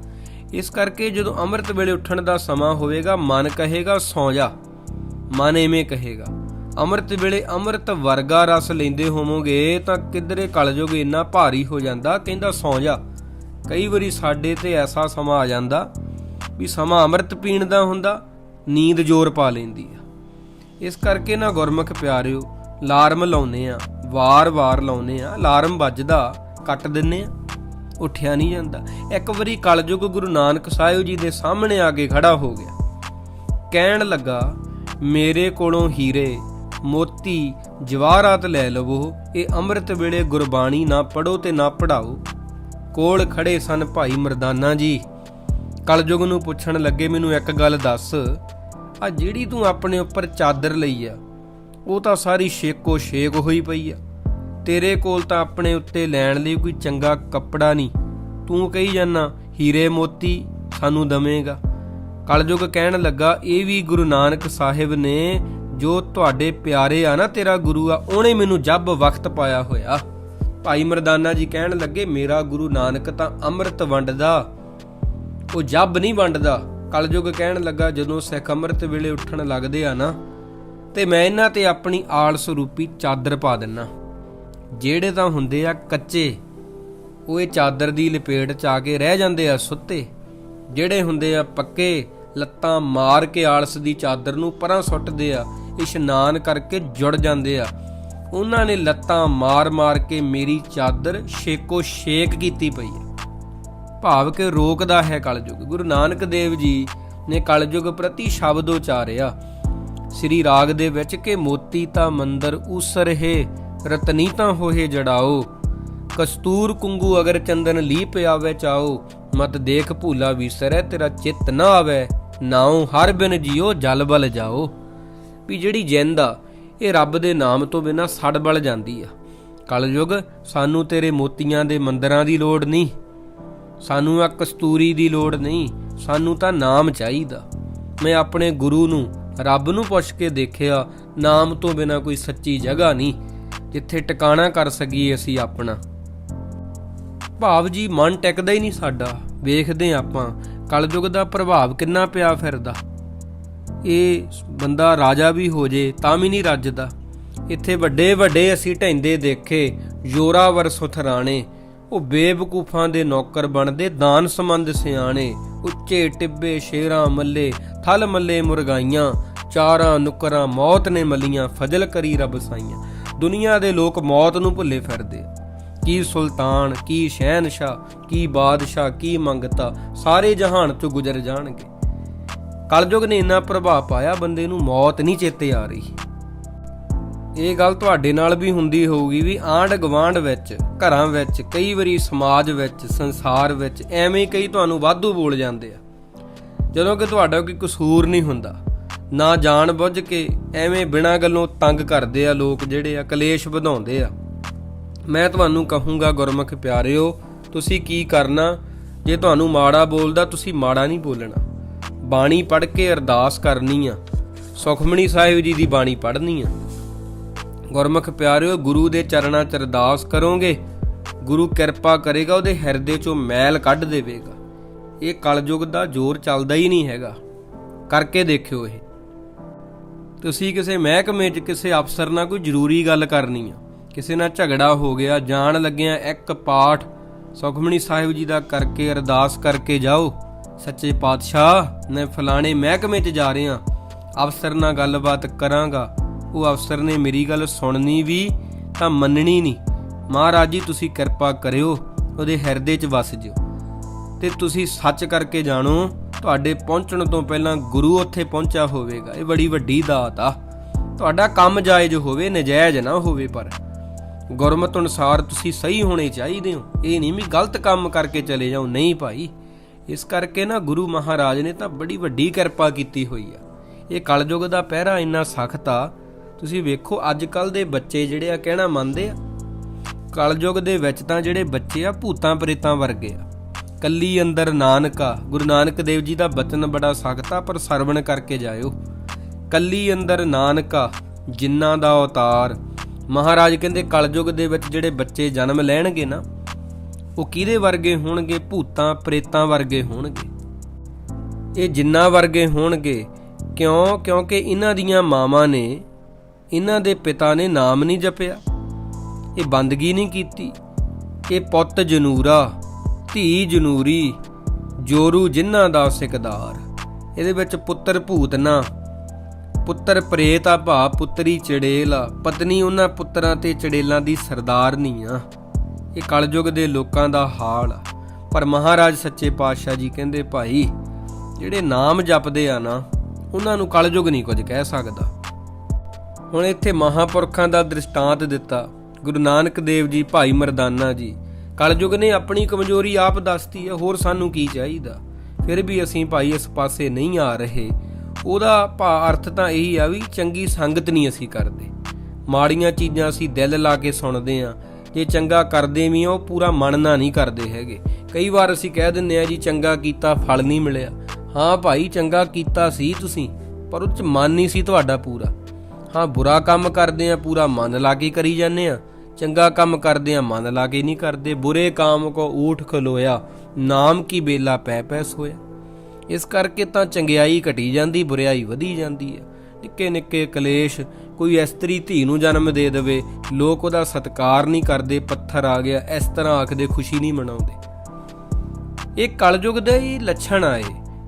ਇਸ ਕਰਕੇ ਜਦੋਂ ਅੰਮ੍ਰਿਤ ਵੇਲੇ ਉੱਠਣ ਦਾ ਸਮਾਂ ਹੋਵੇਗਾ, ਮਨ ਕਹੇਗਾ, ਸੌ ਜਾ। ਮਨ ਐਵੇਂ ਕਹੇਗਾ, ਅੰਮ੍ਰਿਤ ਵੇਲੇ ਅੰਮ੍ਰਿਤ ਵਰਗਾ ਰਸ ਲੈਂਦੇ ਹੋਵੋਗੇ, ਤਾਂ ਕਿਧਰੇ ਕਲਯੁਗ ਇੰਨਾ ਭਾਰੀ ਹੋ ਜਾਂਦਾ, ਕਹਿੰਦਾ ਸੌ ਜਾ। ਕਈ ਵਾਰੀ ਸਾਡੇ ਤੇ ਐਸਾ ਸਮਾਂ ਆ ਜਾਂਦਾ ਵੀ ਸਮਾਂ ਅੰਮ੍ਰਿਤ ਪੀਣ ਦਾ ਹੁੰਦਾ, ਨੀਂਦ ਜ਼ੋਰ ਪਾ ਲੈਂਦੀ ਆ। ਇਸ ਕਰਕੇ ਨਾ ਗੁਰਮੁਖ ਪਿਆਰਿਓ, ਅਲਾਰਮ ਲਾਉਨੇ ਆ, ਵਾਰ-ਵਾਰ ਲਾਉਨੇ ਆ, ਅਲਾਰਮ ਵੱਜਦਾ, ਕੱਟ ਦਿੰਨੇ ਆ। ਉੱਠਿਆ ਨਹੀਂ ਜਾਂਦਾ। ਇੱਕ ਵਾਰੀ ਕਲਯੁਗ ਗੁਰੂ ਨਾਨਕ ਸਾਹਿਬ ਜੀ ਦੇ ਸਾਹਮਣੇ ਆ ਕੇ ਖੜਾ ਹੋ ਗਿਆ। ਕਹਿਣ ਲੱਗਾ, ਮੇਰੇ ਕੋਲੋਂ ਹੀਰੇ, ਮੋਤੀ, ਜਵਾਹਰਾਤ ਲੈ ਲਵੋ। ਇਹ ਅੰਮ੍ਰਿਤ ਵੇਲੇ ਗੁਰਬਾਣੀ ਨਾ ਪੜੋ ਤੇ ਨਾ ਪੜਾਓ ਕੋਲ ਖੜੇ ਸਨ ਭਾਈ ਮਰਦਾਨਾ ਜੀ। ਕਲਯੁਗ ਨੂੰ ਪੁੱਛਣ ਲੱਗੇ, ਮੈਨੂੰ ਇੱਕ ਗੱਲ ਦੱਸ। ਆ ਜਿਹੜੀ ਤੂੰ ਆਪਣੇ ਉੱਪਰ ਚਾਦਰ ਲਈ ਆ, ਉਹ ਤਾਂ ਸਾਰੀ ਸ਼ੇਕੋ ਸ਼ੇਕ ਹੋਈ ਪਈ ਆ। ਤੇਰੇ ਕੋਲ ਤਾਂ ਆਪਣੇ ਉੱਤੇ ਲੈਣ ਲਈ ਕੋਈ ਚੰਗਾ ਕੱਪੜਾ ਨਹੀਂ। ਤੂੰ ਕਹੀ ਜਾਨਾ, ਹੀਰੇ ਮੋਤੀ ਸਾਨੂੰ ਦਵੇਂਗਾ। ਕਲਯੁਗ ਕਹਿਣ ਲੱਗਾ, ਇਹ ਵੀ ਗੁਰੂ ਨਾਨਕ ਸਾਹਿਬ ਨੇ, ਜੋ ਤੁਹਾਡੇ ਪਿਆਰੇ ਆ ਨਾ ਤੇਰਾ ਗੁਰੂ ਆ, ਉਹਨੇ ਮੈਨੂੰ ਜੱਬ ਵਕਤ ਪਾਇਆ ਹੋਇਆ। ਭਾਈ ਮਰਦਾਨਾ ਜੀ ਕਹਿਣ ਲੱਗੇ, ਮੇਰਾ ਗੁਰੂ ਨਾਨਕ ਤਾਂ ਅੰਮ੍ਰਿਤ ਵੰਡਦਾ। ਉਹ ਜੱਬ ਨਹੀਂ ਵੰਡਦਾ। ਕਲਯੁਗ ਕਹਿਣ ਲੱਗਾ, ਜਦੋਂ ਸਿੱਖ ਅੰਮ੍ਰਿਤ ਵੇਲੇ ਉੱਠਣ ਲੱਗਦੇ ਆ ਨਾ, ਤੇ ਮੈਂ ਇਹਨਾਂ ਤੇ ਆਪਣੀ ਆਲਸ ਰੂਪੀ ਚਾਦਰ ਪਾ ਦਿੰਨਾ। ਜਿਹੜੇ ਤਾਂ ਹੁੰਦੇ ਆ ਕੱਚੇ, ਉਹ ਇਹ ਚਾਦਰ ਦੀ ਲਪੇਟ ਚ ਆ ਕੇ ਰਹਿ ਜਾਂਦੇ ਆ ਸੁੱਤੇ। ਜਿਹੜੇ ਹੁੰਦੇ ਆ ਪੱਕੇ, ਲੱਤਾਂ ਮਾਰ ਕੇ ਆਲਸ ਦੀ ਚਾਦਰ ਨੂੰ ਪਰਾਂ ਸੁੱਟਦੇ ਆ, ਇਸ਼ਨਾਨ ਕਰਕੇ ਜੁੜ ਜਾਂਦੇ ਆ। ਉਹਨਾਂ ਨੇ ਲੱਤਾਂ ਮਾਰ-ਮਾਰ ਕੇ ਮੇਰੀ ਚਾਦਰ ਛੇਕੋ ਛੇਕ ਕੀਤੀ ਪਈ ਆ। ਭਾਵ ਕਿ ਰੋਕਦਾ ਹੈ ਕਲਯੁਗ। ਗੁਰੂ ਨਾਨਕ ਦੇਵ ਜੀ ਨੇ ਕਲਯੁਗ ਪ੍ਰਤੀ ਸ਼ਬਦ ਉਚਾਰਿਆ। ਸ੍ਰੀ ਰਾਗ ਦੇ ਵਿੱਚ ਕਿ ਮੋਤੀ ਤਾਂ ਮੰਦਰ ਉਸਰਹੇ ਰਤਨੀ ਤਾਂ ਹੋਏ ਜੜਾਓ। ਕਸਤੂਰ ਕੁੰਗੂ ਅਗਰ ਚੰਦਨ ਲੀਪ ਆਵੇ ਚਾਓ, ਮਤ ਦੇਖ ਭੂਲਾ ਵਿਸਰੈ ਤੇਰਾ ਚਿੱਤ ਨਾ ਆਵੇ। ਨਾਉ ਹਰ ਬਿਨ ਜਿਉ ਜਲ ਬਲ ਜਾਓ। ਵੀ ਜਿਹੜੀ ਜਿੰਦ ਆ, ਇਹ ਰੱਬ ਦੇ ਨਾਮ ਤੋਂ ਬਿਨਾ ਸੜਬਲ ਜਾਂਦੀ ਆ। ਕਲਯੁਗ, ਸਾਨੂੰ ਤੇਰੇ ਮੋਤੀਆਂ ਦੇ ਮੰਦਰਾਂ ਦੀ ਲੋੜ ਨਹੀਂ। ਸਾਨੂੰ ਆ ਕਸਤੂਰੀ ਦੀ ਲੋੜ ਨਹੀਂ, ਸਾਨੂੰ ਤਾਂ ਨਾਮ ਚਾਹੀਦਾ। ਮੈਂ ਆਪਣੇ ਗੁਰੂ ਨੂੰ, ਰੱਬ ਨੂੰ ਪੁੱਛ ਕੇ ਦੇਖਿਆ, ਨਾਮ ਤੋਂ ਬਿਨਾ ਕੋਈ ਸੱਚੀ ਜਗ੍ਹਾ ਨਹੀਂ। ਜਿੱਥੇ ਟਿਕਾਣਾ ਕਰ ਸਕੀਏ ਅਸੀਂ ਆਪਣਾ। ਭਾਵ ਜੀ, ਮਨ ਟਿਕਦਾ ਹੀ ਨਹੀਂ ਸਾਡਾ। ਵੇਖਦੇ ਆਪਾਂ, ਕਲਯੁਗ ਦਾ ਪ੍ਰਭਾਵ ਕਿੰਨਾ ਪਿਆ ਫਿਰਦਾ। ਇਹ ਬੰਦਾ ਰਾਜਾ ਵੀ ਹੋ ਜੇ, ਤਾਂ ਵੀ ਨਹੀਂ ਰੱਜਦਾ। ਇੱਥੇ ਵੱਡੇ ਵੱਡੇ ਅਸੀਂ ਢੈਂਦੇ ਦੇਖੇ ਜੋਰਾਵਰ ਸੁਥਰਾਣੇ। ਉਹ ਬੇਵਕੂਫਾਂ ਦੇ ਨੌਕਰ ਬਣਦੇ, ਦਾਨ ਸੰਬੰਧ ਸਿਆਣੇ। ਉੱਚੇ ਟਿੱਬੇ, ਸ਼ੇਰਾਂ ਮੱਲੇ, ਥਲ ਮੱਲੇ ਮੁਰਗਾਈਆਂ। ਚਾਰਾਂ ਨੁਕਰਾਂ ਮੌਤ ਨੇ ਮਲੀਆਂ, ਫਜ਼ਲ ਕਰੀ ਰੱਬ ਸਾਈਆਂ। ਦੁਨੀਆ ਦੇ ਲੋਕ ਮੌਤ ਨੂੰ ਭੁੱਲੇ ਫਿਰਦੇ ਕੀ ਸੁਲਤਾਨ, ਕੀ ਸ਼ਹਿਨशाह ਕੀ ਬਾਦਸ਼ਾਹ, ਕੀ ਮੰਗਤਾ, ਸਾਰੇ ਜਹਾਨ ਤੋਂ ਗੁਜ਼ਰ ਜਾਣਗੇ। ਕਲਯੁਗ ਨੇ ਇੰਨਾ ਪ੍ਰਭਾਵ ਪਾਇਆ, ਬੰਦੇ ਨੂੰ ਮੌਤ ਨਹੀਂ ਚੇਤੇ ਆ ਰਹੀ। ਇਹ ਗੱਲ ਤੁਹਾਡੇ ਨਾਲ ਵੀ ਹੁੰਦੀ ਹੋਊਗੀ ਵੀ ਆਂਡ ਗਵਾਂਡ ਵਿੱਚ, ਘਰਾਂ ਵਿੱਚ, ਕਈ ਵਾਰੀ ਸਮਾਜ ਵਿੱਚ, ਸੰਸਾਰ ਵਿੱਚ ਐਵੇਂ ਕਈ ਤੁਹਾਨੂੰ ਵਾਧੂ ਬੋਲ ਜਾਂਦੇ ਆ। ਜਦੋਂ ਕਿ ਤੁਹਾਡਾ ਕੋਈ ਕਸੂਰ ਨਹੀਂ ਹੁੰਦਾ। ਨਾ ਜਾਣ ਬੁੱਝ ਕੇ ਐਵੇਂ ਬਿਨਾਂ ਗੱਲੋਂ ਤੰਗ ਕਰਦੇ ਆ ਲੋਕ ਜਿਹੜੇ ਆ ਕਲੇਸ਼ ਵਧਾਉਂਦੇ ਆ। ਮੈਂ ਤੁਹਾਨੂੰ ਕਹੂੰਗਾ, ਗੁਰਮੁਖ ਪਿਆਰਿਓ, ਤੁਸੀਂ ਕੀ ਕਰਨਾ? ਜੇ ਤੁਹਾਨੂੰ ਮਾੜਾ ਬੋਲਦਾ, ਤੁਸੀਂ ਮਾੜਾ ਨਹੀਂ ਬੋਲਣਾ। ਬਾਣੀ ਪੜ੍ਹ ਕੇ ਅਰਦਾਸ ਕਰਨੀ ਆ। ਸੁਖਮਣੀ ਸਾਹਿਬ ਜੀ ਦੀ ਬਾਣੀ ਪੜ੍ਹਨੀ ਆ। ਗੁਰਮੁਖ ਪਿਆਰਿਓ, ਗੁਰੂ ਦੇ ਚਰਨਾਂ 'ਚ ਅਰਦਾਸ ਕਰੋਗੇ, ਗੁਰੂ ਕਿਰਪਾ ਕਰੇਗਾ, ਉਹਦੇ ਹਿਰਦੇ 'ਚੋਂ ਮੈਲ ਕੱਢ ਦੇਵੇਗਾ। ਇਹ ਕਲਯੁਗ ਦਾ ਜ਼ੋਰ ਚੱਲਦਾ ਹੀ ਨਹੀਂ ਹੈਗਾ। ਕਰਕੇ ਦੇਖਿਓ ਇਹ। ਤੁਸੀਂ ਕਿਸੇ ਮਹਿਕਮੇ 'ਚ ਕਿਸੇ ਅਫਸਰ ਨਾਲ ਕੋਈ ਜ਼ਰੂਰੀ ਗੱਲ ਕਰਨੀ ਆ, ਕਿਸੇ ਨਾਲ ਝਗੜਾ ਹੋ ਗਿਆ, ਜਾਣ ਲੱਗਿਆ ਇੱਕ ਪਾਠ ਸੁਖਮਣੀ ਸਾਹਿਬ ਜੀ ਦਾ ਕਰਕੇ, ਅਰਦਾਸ ਕਰਕੇ ਜਾਓ, ਸੱਚੇ ਪਾਤਸ਼ਾਹ ਮੈਂ ਫਲਾਣੇ ਮਹਿਕਮੇ 'ਚ ਜਾ ਰਿਹਾ ਅਫਸਰ ਨਾਲ ਗੱਲਬਾਤ ਕਰਾਂਗਾ, ਉਹ ਅਫਸਰ ਨੇ ਮੇਰੀ ਗੱਲ ਸੁਣਨੀ ਵੀ ਤਾਂ ਮੰਨਣੀ ਨਹੀਂ। ਮਹਾਰਾਜ ਜੀ, ਤੁਸੀਂ ਕਿਰਪਾ ਕਰਿਓ, ਉਹਦੇ ਹਿਰਦੇ 'ਚ ਵਸ ਜਿਓ। ਤੇ ਤੁਸੀਂ ਸੱਚ ਕਰਕੇ ਜਾਣੋ ਤੁਹਾਡੇ ਪਹੁੰਚਣ ਤੋਂ ਪਹਿਲਾਂ ਗੁਰੂ ਉੱਥੇ ਪਹੁੰਚਿਆ ਹੋਵੇਗਾ। ਇਹ ਬੜੀ ਵੱਡੀ ਦਾਤ ਆ। ਤੁਹਾਡਾ ਕੰਮ ਜਾਇਜ਼ ਹੋਵੇ, ਨਜਾਇਜ਼ ਨਾ ਹੋਵੇ, ਪਰ ਗੁਰਮਤ ਅਨੁਸਾਰ ਤੁਸੀਂ ਸਹੀ ਹੋਣੇ ਚਾਹੀਦੇ ਹੋ। ਇਹ ਨਹੀਂ ਵੀ ਗਲਤ ਕੰਮ ਕਰਕੇ ਚਲੇ ਜਾਓ, ਨਹੀਂ ਭਾਈ। ਇਸ ਕਰਕੇ ਨਾ ਗੁਰੂ ਮਹਾਰਾਜ ਨੇ ਤਾਂ ਬੜੀ ਵੱਡੀ ਕਿਰਪਾ ਕੀਤੀ ਹੋਈ ਆ। ਇਹ ਕਲਯੁਗ ਦਾ ਪਹਿਰਾ ਇੰਨਾ ਸਖਤ ਆ। ਤੁਸੀਂ ਵੇਖੋ ਅੱਜ ਕੱਲ ਦੇ ਬੱਚੇ ਜਿਹੜੇ ਆ, ਕਹਿਣਾ ਮੰਨਦੇ ਆ, ਕਲਯੁਗ ਦੇ ਵਿੱਚ ਤਾਂ ਜਿਹੜੇ ਬੱਚੇ ਆ ਭੂਤਾਂ ਪ੍ਰੇਤਾਂ ਵਰਗੇ ਆ। ਕੱਲੀ ਅੰਦਰ ਨਾਨਕਾ, ਗੁਰੂ ਨਾਨਕ ਦੇਵ ਜੀ ਦਾ ਬਚਨ ਬੜਾ ਸਖਤ ਆ, ਪਰ ਸਰਵਣ ਕਰਕੇ ਜਾਇਓ। ਕੱਲੀ ਅੰਦਰ ਨਾਨਕਾ ਜਿਨ੍ਹਾਂ ਦਾ ਅਵਤਾਰ, ਮਹਾਰਾਜ ਕਹਿੰਦੇ ਕਲਯੁਗ ਦੇ ਵਿੱਚ ਜਿਹੜੇ ਬੱਚੇ ਜਨਮ ਲੈਣਗੇ ਨਾ, ਉਹ ਕਿਹਦੇ ਵਰਗੇ ਹੋਣਗੇ? ਭੂਤਾਂ, ਪ੍ਰੇਤਾਂ ਵਰਗੇ ਹੋਣਗੇ। ਇਹ ਜਿੰਨਾ ਵਰਗੇ ਹੋਣਗੇ, ਕਿਉਂ? ਕਿਉਂਕਿ ਇਹਨਾਂ ਦੀਆਂ ਮਾਵਾਂ ਨੇ, ਇਹਨਾਂ ਦੇ ਪਿਤਾ ਨੇ ਨਾਮ ਨਹੀਂ ਜਪਿਆ। ਇਹ ਬੰਦਗੀ ਨਹੀਂ ਕੀਤੀ। ਇਹ ਪੁੱਤ ਜਨੂਰਾ ਧੀ ਜਨੂਰੀ, ਜੋਰੂ ਜਿਨ੍ਹਾਂ ਦਾ ਸਿਕਦਾਰ। ਇਹਦੇ ਵਿੱਚ ਪੁੱਤਰ ਭੂਤਨਾ ਪੁੱਤਰ ਪ੍ਰੇਤ ਆ ਭਾ, ਪੁੱਤਰੀ ਚੜੇਲ ਆ। ਪਤਨੀ ਉਹਨਾਂ ਪੁੱਤਰਾਂ ਤੇ ਚੜੇਲਾਂ ਦੀ ਸਰਦਾਰਨੀ ਆ। ਇਹ ਕਲਯੁਗ ਦੇ ਲੋਕਾਂ ਦਾ ਹਾਲ ਆ। ਪਰ ਮਹਾਰਾਜ ਸੱਚੇ ਪਾਤਸ਼ਾਹ ਜੀ ਕਹਿੰਦੇ, ਭਾਈ, ਜਿਹੜੇ ਨਾਮ ਜਪਦੇ ਆ ਨਾ, ਉਹਨਾਂ ਨੂੰ ਕਲਯੁਗ ਨਹੀਂ ਕੁਝ ਕਹਿ ਸਕਦਾ। ਹੁਣ ਇੱਥੇ ਮਹਾਪੁਰਖਾਂ ਦਾ ਦ੍ਰਿਸ਼ਟਾਂਤ ਦਿੱਤਾ। ਗੁਰੂ ਨਾਨਕ ਦੇਵ ਜੀ, ਭਾਈ ਮਰਦਾਨਾ ਜੀ ਕਲਯੁਗ ਨੇ ਆਪਣੀ ਕਮਜ਼ੋਰੀ ਆਪ ਦੱਸਤੀ ਹੈ, ਹੋਰ ਸਾਨੂੰ ਕੀ ਚਾਹੀਦਾ? ਫਿਰ ਵੀ ਅਸੀਂ ਭਾਈ ਇਸ ਪਾਸੇ ਨਹੀਂ ਆ ਰਹੇ। ਉਹਦਾ ਭਾ ਅਰਥ ਤਾਂ ਇਹੀ ਆ ਵੀ ਚੰਗੀ ਸੰਗਤ ਨਹੀਂ ਅਸੀਂ ਕਰਦੇ। ਮਾੜੀਆਂ ਚੀਜ਼ਾਂ ਅਸੀਂ ਦਿਲ ਲਾ ਕੇ ਸੁਣਦੇ ਆ ਜੇ ਚੰਗਾ ਕਰਦੇ ਵੀ ਆ ਉਹ ਪੂਰਾ ਮਨ ਨਾਲ ਨਹੀਂ ਕਰਦੇ ਹੈਗੇ। ਕਈ ਵਾਰ ਅਸੀਂ ਕਹਿ ਦਿੰਦੇ ਆ ਜੀ, ਚੰਗਾ ਕੀਤਾ ਫਲ ਨਹੀਂ ਮਿਲਿਆ। ਹਾਂ ਭਾਈ, ਚੰਗਾ ਕੀਤਾ ਸੀ ਤੁਸੀਂ, ਪਰ ਉਹ ਚ ਮਨ ਨਹੀਂ ਸੀ ਤੁਹਾਡਾ ਪੂਰਾ। ਹਾਂ, ਬੁਰਾ ਕੰਮ ਕਰਦੇ ਆ ਪੂਰਾ ਮਨ ਲਾ ਕੇ ਕਰੀ ਜਾਂਦੇ ਆ ਚੰਗਾ ਕੰਮ ਕਰਦੇ ਆ ਮਨ ਲਾ ਕੇ ਨਹੀਂ ਕਰਦੇ, ਬੁਰੇ ਕਾਮ ਕੋ ਊਠ ਖਲੋਇਆ, ਨਾਮ ਕੀ ਬੇਲਾ ਪੈ ਪੈ ਸੋਇਆ। ਇਸ ਕਰਕੇ ਤਾਂ ਚੰਗਿਆਈ ਘਟੀ ਜਾਂਦੀ, ਬੁਰਿਆਈ ਵਧੀ ਜਾਂਦੀ ਹੈ। ਨਿੱਕੇ ਨਿੱਕੇ ਕਲੇਸ਼, ਕੋਈ ਇਸਤਰੀ ਧੀ ਨੂੰ ਜਨਮ ਦੇ ਦੇਵੇ, ਲੋਕ ਉਹਦਾ ਸਤਿਕਾਰ ਨਹੀਂ ਕਰਦੇ, ਪੱਥਰ ਆ ਗਿਆ, ਇਸ ਤਰ੍ਹਾਂ ਆਖਦੇ ਖੁਸ਼ੀ ਨਹੀਂ ਮਨਾਉਂਦੇ। ਇਹ ਕਲਯੁਗ ਦੇ ਹੀ ਲੱਛਣ ਆਏ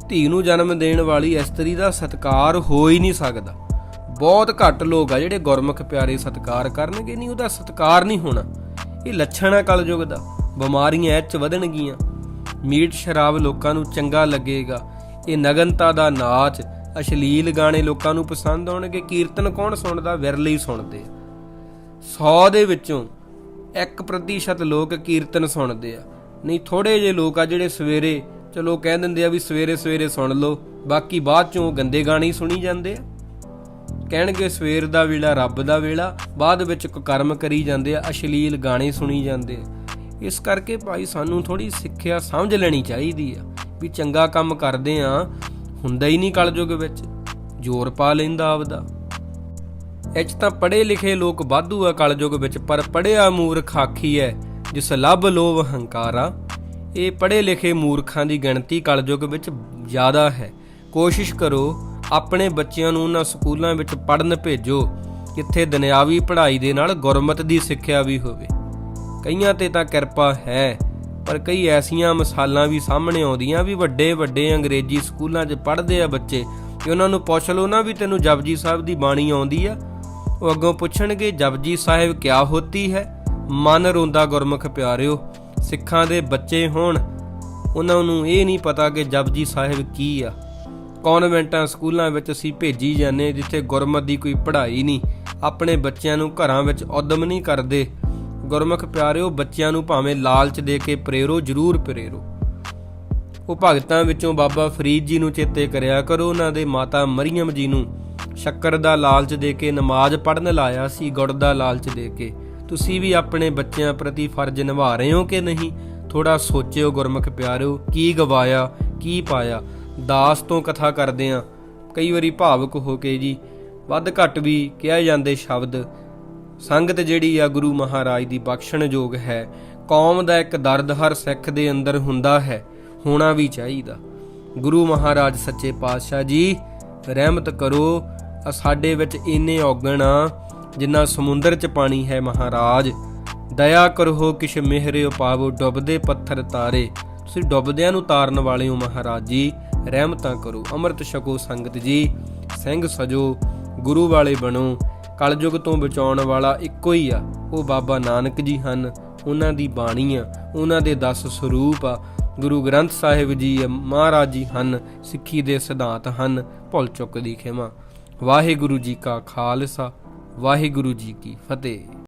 ਧੀ ਨੂੰ ਜਨਮ ਦੇਣ ਵਾਲੀ ਇਸਤਰੀ ਦਾ ਸਤਿਕਾਰ ਹੋ ਹੀ ਨਹੀਂ ਸਕਦਾ। ਬਹੁਤ ਘੱਟ ਲੋਕ ਆ ਜਿਹੜੇ ਗੁਰਮੁਖ ਪਿਆਰੇ ਸਤਿਕਾਰ ਕਰਨਗੇ। ਨਹੀਂ, ਉਹਦਾ ਸਤਿਕਾਰ ਨਹੀਂ ਹੋਣਾ। ਇਹ ਲੱਛਣ ਆ ਕਲਯੁਗ ਦਾ। ਬਿਮਾਰੀਆਂ ਇਹ ਚ ਵਧਣਗੀਆਂ। ਮੀਟ ਸ਼ਰਾਬ ਲੋਕਾਂ ਨੂੰ ਚੰਗਾ ਲੱਗੇਗਾ। ਇਹ ਨਗਨਤਾ ਦਾ ਨਾਚ, ਅਸ਼ਲੀਲ ਗਾਣੇ ਲੋਕਾਂ ਨੂੰ ਪਸੰਦ ਆਉਣਗੇ। ਕੀਰਤਨ ਕੌਣ ਸੁਣਦਾ? ਵਿਰਲੇ ਹੀ ਸੁਣਦੇ ਆ। 100 ਦੇ ਵਿੱਚੋਂ 1% ਲੋਕ ਕੀਰਤਨ ਸੁਣਦੇ ਆ। ਨਹੀਂ ਥੋੜੇ ਜਿਹੇ ਲੋਕ ਆ ਜਿਹੜੇ ਸਵੇਰੇ, ਚਲੋ ਕਹਿ ਦਿੰਦੇ ਆ ਵੀ ਸਵੇਰੇ ਸਵੇਰੇ ਸੁਣ ਲਓ। ਬਾਕੀ ਬਾਅਦ ਚੋਂ ਗੰਦੇ ਗਾਣੇ ਹੀ ਸੁਣੀ ਜਾਂਦੇ ਆ। ਕਹਿਣਗੇ ਸਵੇਰ ਦਾ ਵੇਲਾ, ਰੱਬ ਦਾ ਵੇਲਾ। ਬਾਅਦ ਵਿੱਚ ਕਰਮ ਕਰੀ ਜਾਂਦੇ ਆ, ਅਸ਼ਲੀਲ ਗਾਣੇ ਸੁਣੀ ਜਾਂਦੇ ਆ। ਇਸ ਕਰਕੇ ਭਾਈ ਸਾਨੂੰ ਥੋੜੀ ਸਿੱਖਿਆ ਸਮਝ ਲੈਣੀ ਚਾਹੀਦੀ ਆ ਵੀ ਚੰਗਾ ਕੰਮ ਕਰਦੇ ਆ, ਹੁੰਦਾ ਹੀ ਨਹੀਂ ਕਲਯੁਗ ਵਿੱਚ। ਜ਼ੋਰ ਪਾ ਲੈਂਦਾ ਆਪਦਾ। ਇਹ ਤਾਂ ਪੜ੍ਹੇ ਲਿਖੇ ਲੋਕ ਵਾਧੂ ਆ ਕਲਯੁਗ ਵਿੱਚ, ਪਰ ਪੜਿਆ ਮੂਰਖ ਆਖੀ ਐ, ਜਿਸ ਲੱਭ ਲੋਭ ਹੰਕਾਰਾ। ਇਹ ਪੜ੍ਹੇ ਲਿਖੇ ਮੂਰਖਾਂ ਦੀ ਗਿਣਤੀ ਕਲਯੁਗ ਵਿੱਚ ਜ਼ਿਆਦਾ ਹੈ। ਕੋਸ਼ਿਸ਼ ਕਰੋ ਆਪਣੇ ਬੱਚਿਆਂ ਨੂੰ ਉਹਨਾਂ ਸਕੂਲਾਂ ਵਿੱਚ ਪੜ੍ਹਨ ਭੇਜੋ, ਜਿੱਥੇ ਦੁਨਿਆਵੀ ਪੜ੍ਹਾਈ ਦੇ ਨਾਲ ਗੁਰਮਤ ਦੀ ਸਿੱਖਿਆ ਵੀ ਹੋਵੇ। ਕਈਆਂ ਤੇ ਤਾਂ ਕਿਰਪਾ ਹੈ, ਪਰ ਕਈ ਐਸੀਆਂ ਮਿਸਾਲਾਂ ਵੀ ਸਾਹਮਣੇ ਆਉਂਦੀਆਂ ਵੀ ਵੱਡੇ ਵੱਡੇ ਅੰਗਰੇਜ਼ੀ ਸਕੂਲਾਂ 'ਚ ਪੜ੍ਹਦੇ ਆ ਬੱਚੇ ਕਿ ਉਹਨਾਂ ਨੂੰ ਪੁੱਛ ਲਓ ਨਾ ਵੀ ਤੈਨੂੰ ਜਪਜੀ ਸਾਹਿਬ ਦੀ ਬਾਣੀ ਆਉਂਦੀ ਆ? ਉਹ ਅੱਗੋਂ ਪੁੱਛਣਗੇ, ਜਪਜੀ ਸਾਹਿਬ ਕਿਆ ਹੋਤੀ ਹੈ? ਮਨ ਰੋਂਦਾ ਗੁਰਮੁਖ ਪਿਆਰਿਓ, ਸਿੱਖਾਂ ਦੇ ਬੱਚੇ ਹੋਣ। ਉਹਨਾਂ ਨੂੰ ਇਹ ਨਹੀਂ ਪਤਾ ਕਿ ਜਪਜੀ ਸਾਹਿਬ ਕੀ ਆ। ਕਨਵੈਂਟਾਂ ਸਕੂਲਾਂ ਵਿੱਚ ਅਸੀਂ ਭੇਜੀ ਜਾਂਦੇ ਜਿੱਥੇ ਗੁਰਮਤ ਦੀ ਕੋਈ ਪੜ੍ਹਾਈ ਨਹੀਂ। ਆਪਣੇ ਬੱਚਿਆਂ ਨੂੰ ਘਰਾਂ ਵਿੱਚ ਉਦਮ ਨਹੀਂ ਕਰਦੇ। ਗੁਰਮੁਖ ਪਿਆਰਿਓ, ਬੱਚਿਆਂ ਨੂੰ ਭਾਵੇਂ ਲਾਲਚ ਦੇ ਕੇ ਪ੍ਰੇਰੋ, ਜ਼ਰੂਰ ਪ੍ਰੇਰੋ। ਉਹ ਭਗਤਾਂ ਵਿੱਚੋਂ ਬਾਬਾ ਫਰੀਦ ਜੀ ਨੂੰ ਚੇਤੇ ਕਰਿਆ ਕਰੋ। ਉਹਨਾਂ ਦੇ ਮਾਤਾ ਮਰੀਮ ਜੀ ਨੂੰ ਸ਼ੱਕਰ ਦਾ ਲਾਲਚ ਦੇ ਕੇ ਨਮਾਜ਼ ਪੜਨ ਲਾਇਆ ਸੀ, ਗੁੜ ਦਾ ਲਾਲਚ ਦੇ ਕੇ। ਤੁਸੀਂ ਵੀ ਆਪਣੇ ਬੱਚਿਆਂ ਪ੍ਰਤੀ ਫਰਜ਼ ਨਿਭਾ ਰਹੇ ਹੋ ਕਿ ਨਹੀਂ? ਥੋੜਾ ਸੋਚਿਓ ਗੁਰਮੁਖ ਪਿਆਰਿਓ, ਕੀ ਗਵਾਇਆ, ਕੀ ਪਾਇਆ? ਦਾਸ ਤੋਂ ਕਥਾ ਕਰਦੇ ਆ। ਕਈ ਵਾਰੀ ਭਾਵਕ ਹੋ ਕੇ ਜੀ, ਵੱਧ ਘੱਟ ਵੀ ਕਿਹਾ ਜਾਂਦੇ ਸ਼ਬਦ। ਸੰਗਤ ਜਿਹੜੀ ਆ ਗੁਰੂ ਮਹਾਰਾਜ ਦੀ ਬਖਸ਼ਣਯੋਗ ਹੈ, ਕੌਮ ਦਾ ਇੱਕ ਦਰਦ ਹਰ ਸਿੱਖ ਦੇ ਅੰਦਰ ਹੁੰਦਾ ਹੈ, ਹੋਣਾ ਵੀ ਚਾਹੀਦਾ। ਗੁਰੂ ਮਹਾਰਾਜ ਸੱਚੇ ਪਾਤਸ਼ਾਹ ਜੀ, ਰਹਿਮਤ ਕਰੋ, ਆ ਸਾਡੇ ਵਿੱਚ ਇੰਨੇ ਔਗਣ ਆ, ਜਿੰਨਾ ਸਮੁੰਦਰ 'ਚ ਪਾਣੀ ਹੈ ਮਹਾਰਾਜ। ਦਇਆ ਕਰੋ ਕਿਛ ਮਿਹਰੇ ਪਾਵੋ, ਡੁੱਬਦੇ ਪੱਥਰ ਤਾਰੇ। ਤੁਸੀਂ ਡੁੱਬਦਿਆਂ ਨੂੰ ਤਾਰਨ ਵਾਲੇ ਹੋ ਮਹਾਰਾਜ ਜੀ। ਰਹਿਮਤਾਂ ਕਰੋ। ਅੰਮ੍ਰਿਤ ਛਕੋ ਸੰਗਤ ਜੀ। ਸਿੰਘ ਸਜੋ, ਗੁਰੂ ਵਾਲੇ ਬਣੋ। ਕਲਯੁਗ ਤੋਂ ਬਚਾਉਣ ਵਾਲਾ ਇੱਕੋ ਹੀ ਆ। ਉਹ ਬਾਬਾ ਨਾਨਕ ਜੀ ਹਨ। ਉਹਨਾਂ ਦੀ ਬਾਣੀ ਆ। ਉਹਨਾਂ ਦੇ 10 ਸਰੂਪ ਆ। ਗੁਰੂ ਗ੍ਰੰਥ ਸਾਹਿਬ ਜੀ ਮਹਾਰਾਜ ਜੀ ਹਨ। ਸਿੱਖੀ ਦੇ ਸਿਧਾਂਤ ਹਨ। ਭੁੱਲ ਚੁੱਕ ਦੀ ਖਿਮਾ। ਵਾਹਿਗੁਰੂ ਜੀ ਕਾ ਖਾਲਸਾ। ਵਾਹਿਗੁਰੂ ਜੀ ਕੀ ਫਤਿਹ।